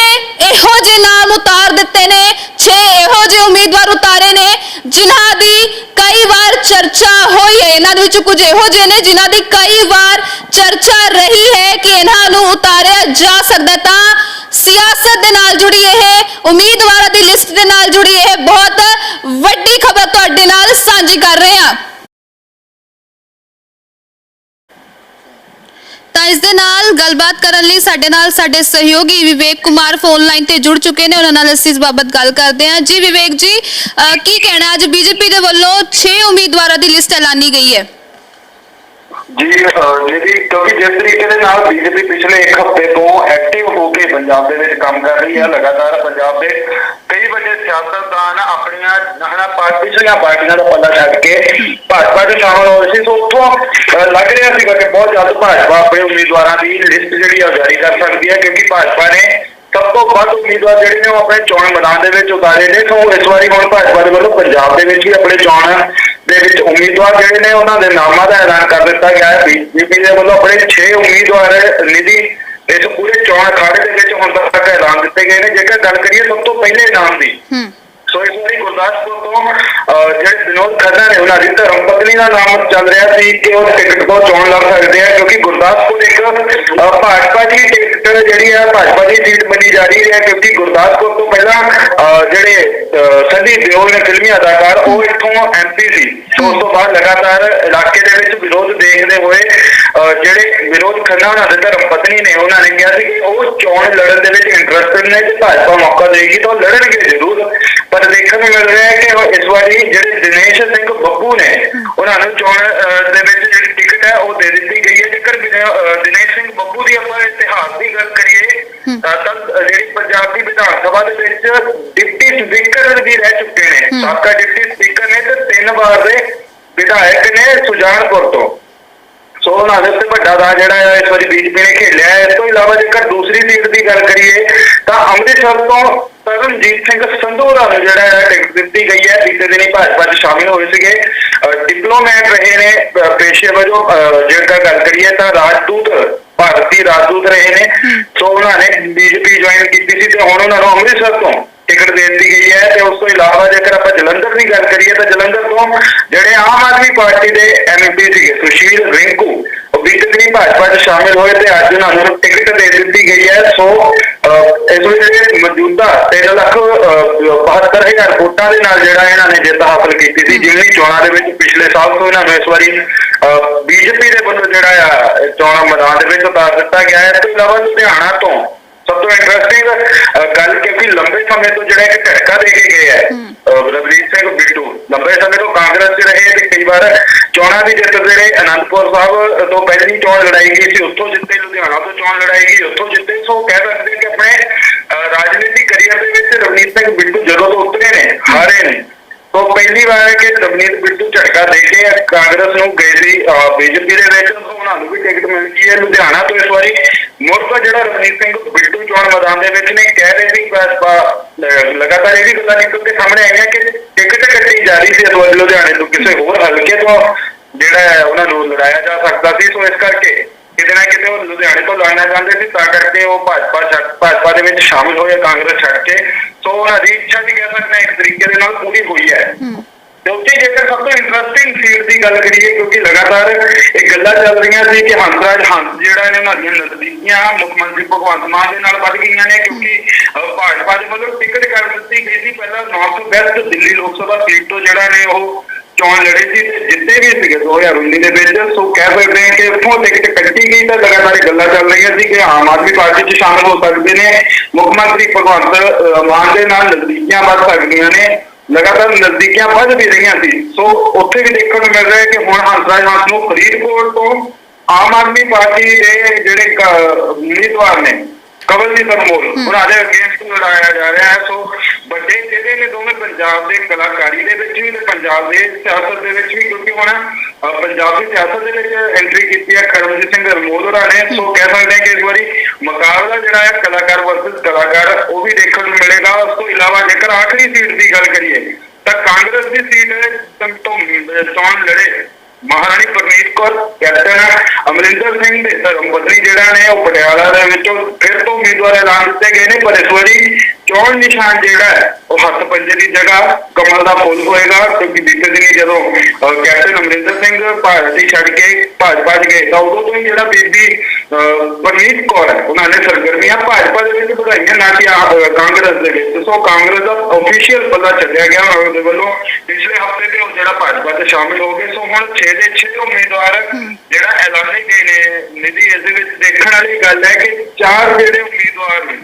ਇਹੋ ਜਿਹੇ ਨਾਮ ਉਤਾਰ ਦਿੱਤੇ ਨੇ 6 ਇਹੋ ਜਿਹੇ ਉਮੀਦਵਾਰ ਉਤਾਰੇ ਨੇ ਜਿਨ੍ਹਾਂ ਦੀ ਕਈ ਵਾਰ ਚਰਚਾ ਹੋਈ ਹੈ। ਇਹਨਾਂ ਦੇ ਵਿੱਚ ਕੁਝ ਇਹੋ ਜਿਹੇ ਨੇ ਜਿਨ੍ਹਾਂ ਦੀ ਕਈ ਵਾਰ ਚਰਚਾ ਰਹੀ ਹੈ ਕਿ ਇਹਨਾਂ ਨੂੰ ਉਤਾਰਿਆ ਜਾ ਸਕਦਾ ਤਾਂ ਸਿਆਸਤ ਦੇ ਨਾਲ ਜੁੜੀ ਇਹ, ਉਮੀਦਵਾਰਾਂ ਦੀ ਲਿਸਟ ਦੇ ਨਾਲ ਜੁੜੀ ਇਹ ਬਹੁਤ ਵੱਡੀ ਖਬਰ ਤੁਹਾਡੇ ਨਾਲ ਸਾਂਝੀ ਕਰ ਰਹੇ ਹਾਂ। ਇਸ ਦੇ ਨਾਲ ਗੱਲਬਾਤ ਕਰਨ ਲਈ ਸਾਡੇ ਨਾਲ ਸਾਡੇ ਸਹਿਯੋਗੀ ਵਿਵੇਕ ਕੁਮਾਰ ਫੋਨ ਲਾਈਨ ਤੇ ਜੁੜ ਚੁੱਕੇ ਨੇ। ਉਹਨਾਂ ਨਾਲ ਅਸੀਂ ਇਸ ਬਾਬਤ ਗੱਲ ਕਰਦੇ ਹਾਂ। ਜੀ ਵਿਵੇਕ ਜੀ, ਅਹ ਕੀ ਕਹਿਣਾ? ਅੱਜ ਬੀਜੇਪੀ ਦੇ ਵੱਲੋਂ 6 ਉਮੀਦਵਾਰਾਂ ਦੀ ਲਿਸਟ ਐਲਾਨੀ ਗਈ ਹੈ। ਜੀ ਜਿਹਦੀ ਕਿਉਂਕਿ ਜਿਸ ਤਰੀਕੇ ਦੇ ਨਾਲ ਬੀਜੇਪੀ ਪਿਛਲੇ ਇੱਕ ਹਫ਼ਤੇ ਤੋਂ ਐਕਟਿਵ ਹੋ ਕੇ ਪੰਜਾਬ ਦੇ ਵਿੱਚ ਕੰਮ ਕਰ ਰਹੀ ਹੈ ਲਗਾਤਾਰ ਪੰਜਾਬ ਦੇ ਕਈ ਵੱਡੇ ਸਿਆਸਤਦਾਨ ਆਪਣੀਆਂ ਨਹਣਾ ਪਾਰਟੀ ਪਿਛਲੀਆਂ ਪਾਰਟੀਆਂ ਦਾ ਪੱਲਾ ਛੱਡ ਕੇ ਭਾਜਪਾ ਦੇ ਸ਼ਾਮਲ ਹੋਏ ਸੀ। ਸੋ ਉੱਥੋਂ ਲੱਗ ਰਿਹਾ ਸੀਗਾ ਕਿ ਬਹੁਤ ਜਲਦ ਭਾਜਪਾ ਆਪਣੇ ਉਮੀਦਵਾਰਾਂ ਦੀ ਲਿਸਟ ਜਿਹੜੀ ਆ ਜਾਰੀ ਕਰ ਸਕਦੀ ਹੈ, ਕਿਉਂਕਿ ਭਾਜਪਾ ਨੇ ਸਭ ਤੋਂ ਵੱਧ ਉਮੀਦਵਾਰ ਜਿਹੜੇ ਨੇ ਉਹ ਆਪਣੇ ਚੋਣ ਮੈਦਾਨ ਦੇ ਵਿੱਚ ਉਤਾਰੇ ਨੇ ਸੋ ਇਸ ਵਾਰੀ ਹੁਣ ਭਾਜਪਾ ਦੇ ਵੱਲੋਂ ਪੰਜਾਬ ਦੇ ਵਿੱਚ ਵੀ ਆਪਣੇ ਚੋਣ ਦੇ ਵਿੱਚ ਉਮੀਦਵਾਰ ਜਿਹੜੇ ਨੇ ਉਹਨਾਂ ਦੇ ਨਾਮਾਂ ਦਾ ਐਲਾਨ ਕਰ ਦਿੱਤਾ ਗਿਆ ਹੈ। ਬੀਜੇਪੀ ਦੇ ਵੱਲੋਂ ਆਪਣੇ 6 ਉਮੀਦਵਾਰ ਨਿਧੀ ਇਸ ਪੂਰੇ ਚੋਣ ਅਖਾੜੇ ਦੇ ਵਿੱਚ ਹੁਣ ਤੱਕ ਐਲਾਨ ਦਿੱਤੇ ਗਏ ਨੇ। ਜੇਕਰ ਗੱਲ ਕਰੀਏ ਸਭ ਤੋਂ ਪਹਿਲੇ ਨਾਮ ਦੀ ਸੋ ਇਸ ਵਾਰੀ ਗੁਰਦਾਸਪੁਰ ਤੋਂ ਜਿਹੜੇ ਵਿਨੋਦ ਖੰਨਾ ਨੇ ਉਹਨਾਂ ਦੀ ਧਰਮ ਪਤਨੀ ਦਾ ਨਾਮ ਚੱਲ ਰਿਹਾ ਸੀ ਕਿ ਉਹ ਟਿਕਟ ਤੋਂ ਚੋਣ ਲੜ ਸਕਦੇ ਆ ਕਿਉਂਕਿ ਗੁਰਦਾਸਪੁਰ ਇੱਕ ਭਾਜਪਾ ਦੀ ਟਿਕਟ ਜਿਹੜੀ ਹੈ ਭਾਜਪਾ ਦੀ ਸੀਟ ਬਣੀ ਜਾ ਰਹੀ ਹੈ ਕਿਉਂਕਿ ਗੁਰਦਾਸਪੁਰ ਤੋਂ ਪਹਿਲਾਂ ਅਹ, ਜਿਹੜੇ ਅਹ, ਸੰਨੀ ਦਿਓਲ ਨੇ ਫਿਲਮੀ ਅਦਾਕਾਰ ਉਹ ਇੱਥੋਂ ਐਮਪੀ ਸੀ। ਸੋ ਉਸ ਤੋਂ ਬਾਅਦ ਲਗਾਤਾਰ ਇਲਾਕੇ ਦੇ ਵਿੱਚ ਵਿਰੋਧ ਦੇਖਦੇ ਹੋਏ ਅਹ, ਜਿਹੜੇ ਵਿਨੋਦ ਖੰਨਾ ਉਹਨਾਂ ਦੇ ਧਰਮ ਪਤਨੀ ਨੇ ਉਹਨਾਂ ਨੇ ਕਿਹਾ ਸੀ ਕਿ ਉਹ ਚੋਣ ਲੜਨ ਦੇ ਵਿੱਚ ਇੰਟਰਸਟਡ ਨੇ ਤੇ ਭਾਜਪਾ ਮੌਕਾ ਦੇਗੀ ਤਾਂ ਉਹ ਲੜਨਗੇ ਜ਼ਰੂਰ। ਪਰ ਦੇਖਣ ਨੂੰ ਮਿਲ ਰਿਹਾ ਹੈ ਕਿ ਉਹ ਇਸ ਵਾਰੀ ਜਿਹੜੇ ਦਿਨੇਸ਼ ਸਿੰਘ ਬੱਬੂ ਨੇ ਉਹਨਾਂ ਨੂੰ ਚੋਣ ਅਹ, ਦੇ ਵਿੱਚ ਜਿਹੜੀ ਟਿਕਟ ਹੈ ਉਹ ਦੇ ਦਿੱਤੀ ਗਈ ਹੈ। ਜੇਕਰ ਵਿਨੇ- ਅਹ, ਦਿਨੇਸ਼ ਸਿੰਘ ਬੱਬੂ ਦੀ ਆਪਾਂ ਇਤਿਹਾਸ ਦੀ ਗੱਲ ਕਰੀਏ ਤਾਂ ਤਾਂ ਜਿਹੜੀ ਪੰਜਾਬ ਦੀ ਵਿਧਾਨ ਸਭਾ ਦੇ ਵਿੱਚ ਡਿਪਟੀ ਸਪੀਕਰ ਵੀ ਰਹਿ ਚੁੱਕੇ ਨੇ। ਸਾਬਕਾ ਡਿਪਟੀ ਸਪੀਕਰ ਨੇ ਤੇ ਤਿੰਨ ਵਾਰ ਦੇ ਵਿਧਾਇਕ ਨੇ ਸੁਜਾਨਪੁਰ ਤੋਂ। ਸੋ ਉਹਨਾਂ ਦੇ ਵੱਡਾ ਦਾ ਜਿਹੜਾ ਇਸ ਵਾਰੀ ਬੀਜੇਪੀ ਨੇ ਖੇਲਿਆ ਹੈ। ਇਸ ਤੋਂ ਇਲਾਵਾ ਜੇਕਰ ਦੂਸਰੀ ਸੀਟ ਦੀ ਗੱਲ ਕਰੀਏ ਤਾਂ ਅੰਮ੍ਰਿਤਸਰ ਤੋਂ ਤਰਨਜੀਤ ਸਿੰਘ ਸੰਧੂ ਦਾ ਜਿਹੜਾ ਹੈ ਟਿਕਟ ਦਿੱਤੀ ਗਈ ਹੈ। ਬੀਤੇ ਦਿਨੀ ਭਾਜਪਾ 'ਚ ਸ਼ਾਮਿਲ ਹੋਏ ਸੀਗੇ। ਡਿਪਲੋਮੈਟ ਰਹੇ ਨੇ ਪੇਸ਼ੇ ਵਜੋਂ। ਜੇਕਰ ਗੱਲ ਕਰੀਏ ਤਾਂ ਰਾਜਦੂਤ ਭਾਰਤੀ ਰਾਜਦੂਤ ਰਹੇ ਨੇ। ਸੋ ਉਹਨਾਂ ਨੇ ਬੀਜੇਪੀ ਜੁਆਇਨ ਕੀਤੀ ਸੀ ਤੇ ਹੁਣ ਉਹਨਾਂ ਨੂੰ ਅੰਮ੍ਰਿਤਸਰ ਤੋਂ ਟਿਕਟ ਦੇ ਦਿੱਤੀ ਗਈ ਹੈ ਤੇ ਉਸ ਤੋਂ ਇਲਾਵਾ ਜੇਕਰ ਆਪਾਂ ਜਲੰਧਰ ਦੀ ਗੱਲ ਕਰੀਏ ਤਾਂ ਜਲੰਧਰ ਤੋਂ ਜਿਹੜੇ ਆਮ ਆਦਮੀ ਪਾਰਟੀ ਦੇ ਐਮਪੀ ਸੀਗੇ ਸੁਸ਼ੀਲ ਰਿੰਕੂ ਉਹ ਬੀਤੇ ਦਿਨੀ ਭਾਜਪਾ 'ਚ ਸ਼ਾਮਿਲ ਹੋਏ ਤੇ ਅੱਜ ਉਹਨਾਂ ਨੂੰ ਟਿਕਟ ਦੇ ਦਿੱਤੀ ਗਈ ਹੈ। ਸੋ ਇਸ ਵੇਲੇ ਮੌਜੂਦਾ 3 ਲੱਖ ਅਹ, 72000 ਵੋਟਾਂ ਦੇ ਨਾਲ ਜਿਹੜਾ ਇਹਨਾਂ ਨੇ ਜਿੱਤ ਹਾਸਲ ਕੀਤੀ ਸੀ ਜਿਮਨੀ ਚੋਣਾਂ ਦੇ ਵਿੱਚ ਪਿਛਲੇ ਸਾਲ ਤੋਂ ਇਹਨਾਂ ਨੂੰ ਇਸ ਵਾਰੀ ਬੀਜੇਪੀ ਦੇ ਵੱਲੋਂ ਜਿਹੜਾ ਆ ਚੋਣਾਂ ਮੈਦਾਨ ਦੇ ਵਿੱਚ ਉਤਾਰ ਦਿੱਤਾ ਗਿਆ ਹੈ। ਇਸ ਤੋਂ ਇਲਾਵਾ ਲੁਧਿਆਣਾ ਤੋਂ ਸਭ ਤੋਂ ਇੰਟਰਸਟਿੰਗ ਗੱਲ ਕਿਉਂਕਿ ਲੰਬੇ ਸਮੇਂ ਤੋਂ ਜਿਹੜਾ ਇੱਕ ਝਟਕਾ ਦੇ ਕੇ ਗਏ ਹੈ ਅਹ ਰਵਨੀਤ ਸਿੰਘ ਬਿੱਟੂ ਲੰਬੇ ਸਮੇਂ ਤੋਂ ਕਾਂਗਰਸ 'ਚ ਰਹੇ ਤੇ ਕਈ ਵਾਰ ਚੋਣਾਂ ਦੀ ਜਿੱਤ ਜਿਹੜੇ ਅਨੰਦਪੁਰ ਸਾਹਿਬ ਤੋਂ ਪਹਿਲੀ ਚੋਣ ਲੜਾਈ ਗਈ ਸੀ ਉੱਥੋਂ ਜਿੱਤੇ ਲੁਧਿਆਣਾ ਤੋਂ ਚੋਣ ਲੜਾਈ ਗਈ ਉੱਥੋਂ ਜਿੱਤੇ ਸੋ ਕਹਿ ਸਕਦੇ ਕਿ ਆਪਣੇ ਅਹ ਰਾਜਨੀਤਿਕ ਕਰੀਅਰ ਦੇ ਵਿੱਚ ਰਵਨੀਤ ਸਿੰਘ ਬਿੱਟੂ ਜਦੋਂ ਤੋਂ ਉਤਰੇ ਨੇ ਹਾਰੇ ਨੇ ਤੋਂ ਪਹਿਲੀ ਵਾਰ ਕਿ ਰਵਨੀਤ ਬਿੱਟੂ ਝਟਕਾ ਦੇ ਕੇ ਕਾਂਗਰਸ ਨੂੰ ਗਏ ਸੀ ਬੀਜੇਪੀ ਦੇ ਵਿੱਚ। ਉਹਨਾਂ ਨੂੰ ਵੀ ਟਿਕਟ ਮਿਲ ਗਈ ਹੈ ਲੁਧਿਆਣਾ ਤੋਂ ਇਸ ਵਾਰੀ। ਮੁੜ ਜਿਹੜਾ ਰਵਨੀਤ ਸਿੰਘ ਬਿੱਟੂ ਚੋਣ ਮੈਦਾਨ ਦੇ ਵਿੱਚ ਨੇ ਕਹਿ ਰਹੇ ਸੀ ਭਾਜਪਾ ਲਗਾਤਾਰ ਇਹ ਵੀ ਗੱਲਾਂ ਨਿਕਲ ਕੇ ਸਾਹਮਣੇ ਆਈਆਂ ਕਿ ਟਿਕਟ ਕੱਟੀ ਜਾ ਰਹੀ ਸੀ ਇਸ ਵਾਰ ਲੁਧਿਆਣੇ ਤੋਂ। ਕਿਸੇ ਹੋਰ ਹਲਕੇ ਤੋਂ ਜਿਹੜਾ ਹੈ, ਉਹਨਾਂ ਨੂੰ ਲੜਾਇਆ ਜਾ ਸਕਦਾ ਸੀ। ਸੋ ਇਸ ਕਰਕੇ ਕਿਤੇ ਨਾ ਕਿਤੇ ਉਹ ਲੁਧਿਆਣੇ ਤੋਂ ਲੜਨਾ ਚਾਹੁੰਦੇ ਸੀ। ਤਾਂ ਕਰਕੇ ਉਹ ਭਾਜਪਾ ਛੱਡ ਭਾਜਪਾ ਦੇ ਵਿੱਚ ਸ਼ਾਮਿਲ ਹੋਏ, ਕਾਂਗਰਸ ਛੱਡ ਕੇ। ਸੋ ਦੀ ਇੱਛਾ ਵੀ ਕਹਿ ਸਕਦੇ ਇੱਕ ਤਰੀਕੇ ਦੇ ਨਾਲ ਪੂਰੀ ਹੋਈ ਹੈ। ਤੇ ਉੱਥੇ ਜੇਕਰ ਸਭ ਤੋਂ ਇੰਟਰਸਟਿੰਗ ਸੀਟ ਦੀ ਗੱਲ ਕਰੀਏ ਕਿਉਂਕਿ ਲਗਾਤਾਰ ਇਹ ਗੱਲਾਂ ਚੱਲ ਰਹੀਆਂ ਸੀ ਕਿ ਹੰਸਰਾਜ ਹੰਸ ਜਿਹੜਾ ਨੇ ਉਹਨਾਂ ਦੀਆਂ ਨਜ਼ਦੀਕੀਆਂ ਮੁੱਖ ਮੰਤਰੀ ਭਗਵੰਤ ਮਾਨ ਦੇ ਨਾਲ ਵੱਧ ਗਈਆਂ ਨੇ ਕਿਉਂਕਿ ਭਾਜਪਾ ਦੇ ਵੱਲੋਂ ਟਿਕਟ ਕਰ ਦਿੱਤੀ ਗਈ ਸੀ ਪਹਿਲਾਂ ਨਾਰਥ ਵੈਸਟ ਦਿੱਲੀ ਲੋਕ ਸਭਾ ਸੀਟ ਤੋਂ ਜਿਹੜਾ ਨੇ ਉਹ ਚੋਣ ਲੜੇ ਸੀ, ਜਿੱਤੇ ਵੀ ਸੀਗੇ 2019 ਦੇ ਵਿੱਚ, ਸੋ ਕਹਿ ਸਕਦੇ ਹਾਂ ਕਿ ਇੱਥੋਂ ਟਿਕਟ ਕੱਟੀ ਗਈ ਤਾਂ ਲਗਾਤਾਰ ਗੱਲਾਂ ਚੱਲ ਰਹੀਆਂ ਸੀ ਕਿ ਆਮ ਆਦਮੀ ਪਾਰਟੀ 'ਚ ਸ਼ਾਮਲ ਹੋ ਸਕਦੇ ਨੇ। ਮੁੱਖ ਮੰਤਰੀ ਭਗਵੰਤ ਮਾਨ ਦੇ ਨਾਲ ਨਜ਼ਦੀਕੀਆਂ ਵੱਧ ਸਕਦੀਆਂ ਨੇ। ਲਗਾਤਾਰ ਨਜ਼ਦੀਕੀਆਂ ਵੱਧ ਵੀ ਰਹੀਆਂ ਸੀ। ਸੋ ਉੱਥੇ ਵੀ ਦੇਖਣ ਨੂੰ ਮਿਲ ਰਿਹਾ ਹੈ ਕਿ ਹੁਣ ਹੰਸਰਾਜ ਹੰਸ ਨੂੰ ਫਰੀਦਕੋਟ ਤੋਂ ਆਮ ਆਦਮੀ ਪਾਰਟੀ ਦੇ ਜਿਹੜੇ ਉਮੀਦਵਾਰ ਨੇ ਕਵਲਜੀਤ ਅਨਮੋਲ ਉਹਨਾਂ ਦੇ ਅਗੇਂਸਟ ਲੜਾਇਆ ਜਾ ਰਿਹਾ ਹੈ ਸੋ ਵੱਡੇ ਜਿਹੜੇ ਨੇ ਦੋਵੇਂ ਪੰਜਾਬ ਦੇ ਕਲਾਕਾਰੀ ਦੇ ਵਿੱਚ ਵੀ ਤੇ ਪੰਜਾਬ ਦੇ ਸਿਆਸਤ ਦੇ ਵਿੱਚ ਵੀ ਕਿਉਂਕਿ ਹੁਣ ਪੰਜਾਬ ਸਿਆਸਤ ਦੇ ਵਿੱਚ ਐਂਟਰੀ ਕੀਤੀ ਹੈ ਕਰਮਜੀਤ ਸਿੰਘ ਅਰਮੋਲ ਹੋਰਾਂ ਨੇ। ਸੋ ਕਹਿ ਸਕਦੇ ਹਾਂ ਕਿ ਇਸ ਵਾਰੀ ਮੁਕਾਬਲਾ ਜਿਹੜਾ ਹੈ ਕਲਾਕਾਰ ਵਰਸਸ ਕਲਾਕਾਰ ਉਹ ਵੀ ਦੇਖਣ ਨੂੰ ਮਿਲੇਗਾ। ਉਸ ਤੋਂ ਇਲਾਵਾ ਜੇਕਰ ਆਖਰੀ ਸੀਟ ਦੀ ਗੱਲ ਕਰੀਏ ਤਾਂ ਕਾਂਗਰਸ ਦੀ ਸੀਟ ਤੋਂ ਚੋਣ ਲੜੇ। ਮਹਾਰਾਣੀ ਪਰਨੀਤ ਕੌਰ ਕੈਪਟਨ ਅਮਰਿੰਦਰ ਸਿੰਘ ਦੇ ਧਰਮ ਪਤਨੀ ਜਿਹੜਾ ਨੇ ਉਹ ਪਟਿਆਲਾ ਦੇ ਵਿੱਚੋਂ ਫਿਰ ਤੋਂ ਉਮੀਦਵਾਰ ਐਲਾਨ ਦਿੱਤੇ ਗਏ ਨੇ ਪਰ ਇਸ ਵਾਰੀ ਚੋਣ ਨਿਸ਼ਾਨ ਜਿਹੜਾ ਹੈ ਉਹ ਹੱਥ ਪੰਜੇ ਦੀ ਜਗ੍ਹਾ ਕਮਲ ਦਾ ਫੁੱਲ ਹੋਏਗਾ ਕਿਉਂਕਿ ਬੀਤੇ ਦਿਨੀ ਜਦੋਂ ਅਹ, ਕੈਪਟਨ ਅਮਰਿੰਦਰ ਸਿੰਘ ਭਾਰਤੀ ਛੱਡ ਕੇ ਭਾਜਪਾ 'ਚ ਗਏ ਤਾਂ ਉਦੋਂ ਤੋਂ ਹੀ ਜਿਹੜਾ ਬੀਬੀ ਅਹ, ਪਰਨੀਤ ਕੌਰ ਹੈ ਉਹਨਾਂ ਨੇ ਸਰਗਰਮੀਆਂ ਭਾਜਪਾ ਦੇ ਵਿੱਚ ਵਧਾਈਆਂ ਨਾ ਕਿ ਆ- ਅਹ, ਕਾਂਗਰਸ ਦੇ ਵਿੱਚ। ਸੋ ਕਾਂਗਰਸ ਦਾ ਆਫੀਸ਼ੀਅਲ ਪਤਾ ਚੱਲਿਆ ਗਿਆ ਉਹਨਾਂ ਦੇ ਵੱਲੋਂ ਪਿਛਲੇ ਹਫ਼ਤੇ ਤੇ ਉਹ ਜਿਹੜਾ ਭਾਜਪਾ 'ਚ ਸ਼ਾਮਿਲ ਹੋ ਗਏ। ਸੋ ਹੁਣ 6 ਦੇ 6 ਉਮੀਦਵਾਰ ਜਿਹੜਾ ਐਲਾਨੇ ਗਏ ਨੇ ਨਿਧੀ ਇਸ ਦੇ ਵਿੱਚ ਦੇਖਣ ਵਾਲੀ ਗੱਲ ਹੈ ਕਿ ਚਾਰ ਜਿਹੜੇ ਉਮੀਦਵਾਰ ਨੇ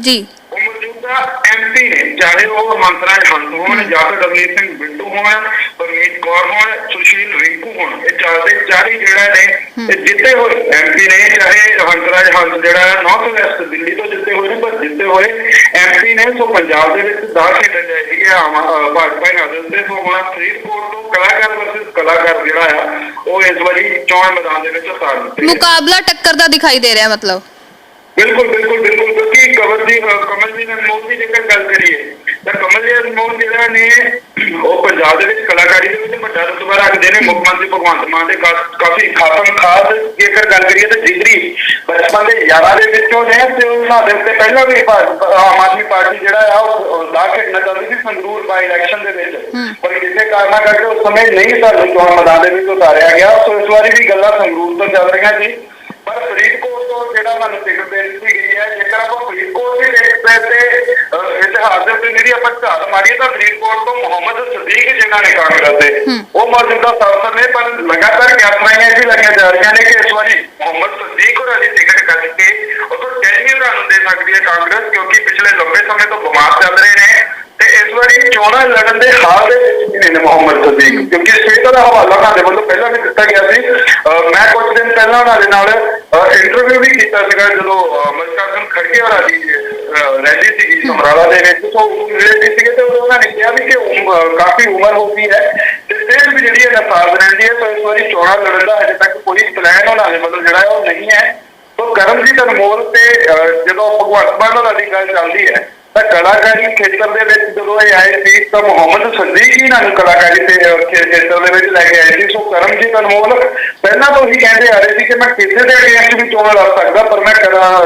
ਜੀ। ਉਹ ਮੌਜੂਦਾ ਐਮਪੀ ਨੇ ਚਾਹੇ ਉਹ ਮੰਤਰਾਜ ਹੰਸ ਹੋਣ ਜਾਂ ਫਿਰ ਰਵਨੀਤ ਸਿੰਘ ਹੋਣ ਪਰਮੀਤ ਕੌਰ ਹੋਣ ਸੁਸ਼ੀਲ ਰਿੰਕੂ ਹੋਣ। ਇਹ ਚਾਰ ਦੇ ਚਾਰ ਹੀ ਜਿਹੜਾ ਨੇ ਇਹ ਜਿੱਤੇ ਹੋਏ ਐਮਪੀ ਨੇ ਚਾਹੇ ਹੰਸਰਾਜ ਹੰਸ ਜਿਹੜਾ ਨਾਰਥ ਵੈਸਟ ਦਿੱਲੀ ਤੋਂ ਜਿੱਤੇ ਹੋਏ ਨੇ ਪਰ ਜਿੱਤੇ ਹੋਏ ਐਮਪੀ ਨੇ ਸੋ ਪੰਜਾਬ ਦੇ ਵਿੱਚ ਦਾ ਖੇਡਣ ਜਾਏਗੀ ਇਹ ਆਮ ਭਾਜਪਾ ਨਾਲ ਦੇ ਸੋ ਹੁਣ ਫਰੀਦਕੋਟ ਤੋਂ ਕਲਾਕਾਰ ਵਰਸਸ ਕਲਾਕਾਰ ਜਿਹੜਾ ਆ ਉਹ ਇਸ ਵਾਰੀ ਚੋਣ ਮੈਦਾਨ ਦੇ ਵਿੱਚ ਉਤਾਰ ਦਿੱਤੇ। ਮੁਕਾਬਲਾ ਟੱਕਰ ਦਾ ਦਿਖਾਈ ਦੇ ਰਿਹਾ ਮਤਲਬ। ਬਿਲਕੁਲ ਬਿਲਕੁਲ ਬਿਲਕੁਲ। ਕਿਉਂਕਿ ਕਮਲ ਜੀ ਕਮਲ ਜੀ ਅਨਮੋਲ ਦੀ ਜੇਕਰ ਗੱਲ ਕਰੀਏ ਤਾਂ ਕਮਲ ਜੀ ਅਨਮੋਲ ਜਿਹੜਾ ਨੇ ਉਹ ਪੰਜਾਬ ਦੇ ਵਿੱਚ ਕਲਾਕਾਰੀ ਦੇ ਵਿੱਚ ਵੱਡਾ ਰੁਤਬਾ ਰੱਖਦੇ ਨੇ। ਮੁੱਖ ਮੰਤਰੀ ਭਗਵੰਤ ਮਾਨ ਦੇ ਕਾ- ਕਾਫੀ ਖਾਸਮ ਖਾਸ ਜੇਕਰ ਗੱਲ ਕਰੀਏ ਤਾਂ ਜਿਗਰੀ ਬਚਪਨ ਦੇ ਯਾਰਾਂ ਦੇ ਵਿੱਚੋਂ ਨੇ ਤੇ ਉਹਨਾਂ ਦੇ ਉੱਤੇ ਪਹਿਲਾਂ ਵੀ ਆਮ ਆਦਮੀ ਪਾਰਟੀ ਜਿਹੜਾ ਆ ਉਹ ਲਾ ਖੇਡਣਾ ਚਾਹੁੰਦੀ ਸੀ ਸੰਗਰੂਰ ਬਾਈ ਇਲੈਕਸ਼ਨ ਦੇ ਵਿੱਚ। ਪਰ ਕਿਸੇ ਕਾਰਨਾਂ ਕਰਕੇ ਉਸ ਸਮੇਂ ਨਹੀਂ ਸਾਨੂੰ ਚੋਣ ਮੈਦਾਨ ਦੇ ਵਿੱਚ ਉਤਾਰਿਆ ਗਿਆ। ਸੋ ਇਸ ਵਾਰੀ ਵੀ ਗੱਲਾਂ ਸੰਗਰੂਰ ਤੋਂ ਚੱਲ ਰਹੀਆਂ ਸੀ ਪਰ ਫਰੀਦਕੋਟ ਤੋਂ ਜਿਹੜਾ ਸਾਨੂੰ ਟਿਕਟ ਦੇ ਦਿੱਤੀ ਗਈ ਹੈ ਜੇਕਰ ਆਪਾਂ ਫਰੀਦਕੋਟ ਦੀ ਟਿਕਟ ਤੇ ਇਤਿਹਾਸ ਦੇ ਉੱਤੇ ਜਿਹੜੀ ਆਪਾਂ ਝਾਤ ਮਾਰੀਏ ਤਾਂ ਫਰੀਦਕੋਟ ਤੋਂ ਮੁਹੰਮਦ ਸਦੀਕ ਜਿਨ੍ਹਾਂ ਨੇ ਕਾਂਗਰਸ ਦੇ ਉਹ ਮੌਜੂਦਾ ਸੰਸਦ ਨੇ ਪਰ ਲਗਾਤਾਰ ਕੈਂਪਾਈਨਾਂ ਇਹ ਵੀ ਲੱਗੀਆਂ ਜਾ ਰਹੀਆਂ ਨੇ ਕਿ ਇਸ ਵਾਰੀ ਮੁਹੰਮਦ ਸਦੀਕ ਹੋਰਾਂ ਦੀ ਟਿਕਟ ਕੱਢ ਕੇ ਉਹ ਤੋਂ ਟੈਨੀ ਹੋਰਾਂ ਨੂੰ ਦੇ ਸਕਦੀ ਹੈ ਕਾਂਗਰਸ ਕਿਉਂਕਿ ਪਿਛਲੇ ਲੰਬੇ ਸਮੇਂ ਤੋਂ ਬਿਮਾਰ ਚੱਲ ਰਹੇ ਨੇ। ਤੇ ਇਸ ਵਾਰੀ ਚੋਣਾਂ ਲੜਨ ਦੇ ਹਾਲ ਦੇ ਵਿੱਚ ਨੇ ਮੁਹੰਮਦ ਸਦੀਕ ਕਿਉਂਕਿ ਸਟੇਟ ਦਾ ਹਵਾਲਾ ਉਹਨਾਂ ਦੇ ਵੱਲੋਂ ਪਹਿਲਾਂ ਵੀ ਦਿੱਤਾ ਗਿਆ ਮੈਂ ਕੁਝ ਦਿਨ ਪਹਿਲਾਂ ਉਹਨਾਂ ਦੇ ਨਾਲ ਇੰਟਰਵਿਊ ਵੀ ਕੀਤਾ ਸੀਗਾ ਜਦੋਂ ਅਹ, ਖੜਕੇ ਖੜਗੇ ਹੋਰਾਂ ਦੀ ਰੈਲੀ ਸੀਗੀ ਸਮਰਾਲਾ ਦੇ ਵਿੱਚ ਤੋਂ ਉਹ ਮਿਲੇ ਵੀ ਸੀਗੇ ਤੇ ਉਦੋਂ ਉਹਨਾਂ ਨੇ ਕਿਹਾ ਵੀ ਕਿ ਕਾਫੀ ਉਮਰ ਹੋ ਗਈ ਹੈ ਤੇ ਸਿਹਤ ਵੀ ਜਿਹੜੀ ਹੈ ਨਸਾਜ਼ ਰਹਿੰਦੀ ਹੈ ਤਾਂ ਇਸ ਵਾਰੀ ਚੋਣਾਂ ਲੜਨ ਦਾ ਹਜੇ ਤੱਕ ਕੋਈ ਪਲਾਨ ਉਹਨਾਂ ਦੇ ਮਤਲਬ ਜਿਹੜਾ ਹੈ ਉਹ ਨਹੀਂ ਹੈ। ਤੋ ਕਰਮਜੀਤ ਅਨਮੋਲ ਤੇ ਜਦੋਂ ਭਗਵੰਤ ਮਾਨ ਹੋਰਾਂ ਦੀ ਗੱਲ ਚੱਲਦੀ ਹੈ ਤਾਂ ਕਲਾਕਾਰੀ ਖੇਤਰ ਦੇ ਵਿੱਚ ਜਦੋਂ ਇਹ ਆਏ ਸੀ, ਤਾਂ ਮੁਹੰਮਦ ਸਦੀਕ ਹੀ ਕਲਾਕਾਰੀ ਤੇ ਖੇਤਰ ਦੇ ਵਿੱਚ ਲੈ ਕੇ ਆਏ ਸੀ। ਸੋ ਕਰਮਜੀਤ ਅਨਮੋਲ ਪਹਿਲਾਂ ਤੋਂ ਹੀ ਕਹਿੰਦੇ ਆ ਰਹੇ ਸੀ ਕਿ ਮੈਂ ਕਿਸੇ ਦੇ ਅਗੇਂਸਟ ਵੀ ਚੋਣ ਲੜ ਸਕਦਾ, ਪਰ ਮੈਂ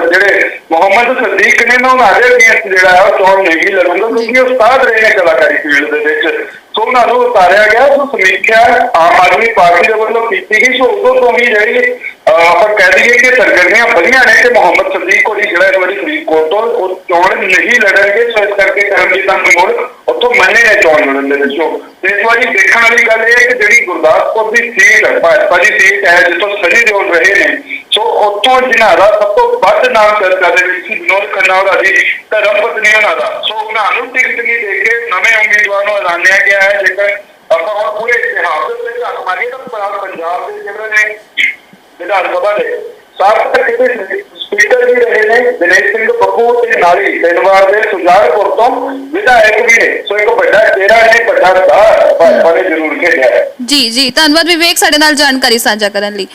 ਜਿਹੜੇ ਮੁਹੰਮਦ ਸਦੀਕ ਨੇ ਨਾ ਉਹਨਾਂ ਦੇ ਅਗੇਂਸਟ ਜਿਹੜਾ ਹੈ ਉਹ ਚੋਣ ਨਹੀਂ ਲੜੂੰਗਾ, ਕਿਉਂਕਿ ਉਹ ਉਸਤਾਦ ਰਹੇ ਨੇ ਕਲਾਕਾਰੀ ਫੀਲਡ ਦੇ ਵਿੱਚ। ਸੋ ਉਹਨਾਂ ਨੂੰ ਉਤਾਰਿਆ ਗਿਆ ਸੋ ਸਮੀਖਿਆ ਆਮ ਆਦਮੀ ਪਾਰਟੀ ਦੇ ਵੱਲੋਂ ਕੀਤੀ ਗਈ ਸੋ ਉਦੋਂ ਤੋਂ ਹੀ ਜਿਹੜੀ ਆਪਾਂ ਕਹਿ ਦਈਏ ਕਿ ਸਰਗਰਮੀਆਂ ਵਧੀਆਂ ਨੇ ਕਿ ਮੁਹੰਮਦ ਸਦੀਕ ਕੋਲ ਜਿਹੜਾ ਇਸ ਵਾਰੀ ਫਰੀਦਕੋਟ ਤੋਂ ਉਹ ਚੋਣ ਨਹੀਂ ਲੜਨਗੇ, ਸੋ ਇਸ ਕਰਕੇ ਕਰਮਜੀਤ ਅਨਮੋਲ ਉੱਥੋਂ ਮੰਨੇ ਨੇ ਚੋਣ ਲੜਨ ਦੇ ਵਿੱਚੋਂ। ਤੇ ਇਸ ਵਾਰੀ ਦੇਖਣ ਵਾਲੀ ਗੱਲ ਇਹ ਹੈ ਕਿ ਜਿਹੜੀ ਗੁਰਦਾਸਪੁਰ ਦੀ ਸੀਟ ਹੈ, ਭਾਜਪਾ ਦੀ ਸੀਟ ਹੈ, ਜਿੱਥੋਂ ਸਨੀ ਦਿਓਲ ਰਹੇ ਨੇ ਸੋ ਉੱਥੋਂ ਜਿਨ੍ਹਾਂ ਦਾ ਸਭ ਤੋਂ ਵੱਧ ਨਾਮ ਚਰਚਾ ਦੇ ਵਿੱਚ ਸੀ ਵਿਨੋਦ ਖੰਨਾ ਹੋਰਾਂ ਦੀ ਧਰਮ ਪਤਨੀ ਉਹਨਾਂ ਦਾ ਸੋ ਉਹਨਾਂ ਨੂੰ ਟਿਕਟ ਨਹੀਂ ਦੇ ਕੇ ਨਵੇਂ ਉਮੀਦਵਾਰ ਨੂੰ ਐਲਾਨਿਆ ਗਿਆ ਹੈ ਜੇਕਰ ਆਪਾਂ ਹੁਣ ਪੂਰੇ ਇਤਿਹਾਸ ਦੇ ਵਿੱਚ ਝਾਤ ਮਾਰੀਏ ਤਾਂ ਪੰਜਾਬ ਪੰਜਾਬ ਦੇ ਜਿਹੜੇ ਨੇ ਵਿਧਾਨ ਸਭਾ ਦੇ ਸਾਬਕਾ ਕਿਤੇ ਸਪੀਕਰ ਵੀ ਰਹੇ ਨੇ ਦਿਨੇਸ਼ ਸਿੰਘ ਬੱਬੂ ਤੇ ਨਾਲੀ ਤਿੰਨ ਵਾਰ ਦੇ ਸੁਜਾਨਪੁਰ ਤੋਂ ਵਿਧਾਇਕ ਵੀ ਨੇ ਸੋ ਇੱਕ ਵੱਡਾ ਚਿਹਰਾ ਨੇ ਵੱਡਾ ਦਾ ਭਾਜਪਾ ਨੇ ਜ਼ਰੂਰ ਖੇਡਿਆ ਹੈ ਜੀ ਜੀ ਧੰਨਵਾਦ ਵਿਵੇਕ ਸਾਡੇ ਨਾਲ ਜਾਣਕਾਰੀ ਸਾਂਝਾ ਕਰਨ ਲਈ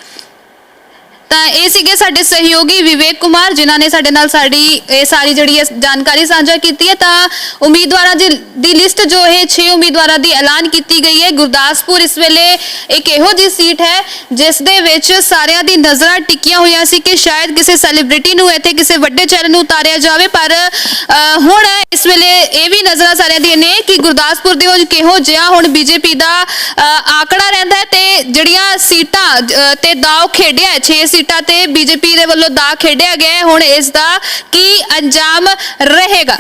ਤਾਂ ਇਹ ਸੀਗੇ ਸਾਡੇ ਸਹਿਯੋਗੀ ਵਿਵੇਕ ਕੁਮਾਰ, ਜਿਨ੍ਹਾਂ ਨੇ ਸਾਡੇ ਨਾਲ ਸਾਡੀ, ਇਹ ਸਾਰੀ ਜਿਹੜੀ ਹੈ ਜਾਣਕਾਰੀ ਸਾਂਝਾ ਕੀਤੀ ਹੈ। ਤਾਂ ਉਮੀਦਵਾਰਾਂ ਦੀ ਦੀ ਲਿਸਟ ਜੋ ਹੈ 6 ਉਮੀਦਵਾਰਾਂ ਦੀ ਐਲਾਨ ਕੀਤੀ ਗਈ ਹੈ। ਗੁਰਦਾਸਪੁਰ ਇਸ ਵੇਲੇ ਇੱਕ ਇਹੋ ਜਿਹੀ ਸੀਟ ਹੈ, ਜਿਸ ਦੇ ਵਿੱਚ ਸਾਰਿਆਂ ਦੀ ਨਜ਼ਰਾਂ ਟਿਕੀਆਂ ਹੋਈਆਂ ਸੀ ਕਿ ਸ਼ਾਇਦ ਕਿਸੇ ਸੈਲੀਬ੍ਰਿਟੀ ਨੂੰ ਇੱਥੇ ਕਿਸੇ ਵੱਡੇ ਚਿਹਰੇ ਨੂੰ ਉਤਾਰਿਆ ਜਾਵੇ। ਪਰ ਹੁਣ ਇਸ ਵੇਲੇ ਇਹ ਵੀ ਨਜ਼ਰਾਂ ਸਾਰਿਆਂ ਦੀਆਂ ਨੇ ਕਿ ਗੁਰਦਾਸਪੁਰ ਦੇ ਉਹ ਕਿਹੋ ਜਿਹਾ ਹੁਣ ਬੀਜੇਪੀ ਦਾ ਆਕੜਾ ਰਹਿੰਦਾ ਹੈ ਤੇ ਜਿਹੜੀਆਂ ਸੀਟਾਂ ਤੇ ਦਾਅ ਖੇਡਿਆ 6 ਸੀਟਾਂ ਤੇ ਬੀਜੇਪੀ ਦੇ ਵੱਲੋਂ ਦਾਅ ਖੇਡਿਆ ਗਿਆ ਹੈ। ਹੁਣ ਇਸ ਦਾ ਕੀ ਅੰਜਾਮ ਰਹੇਗਾ?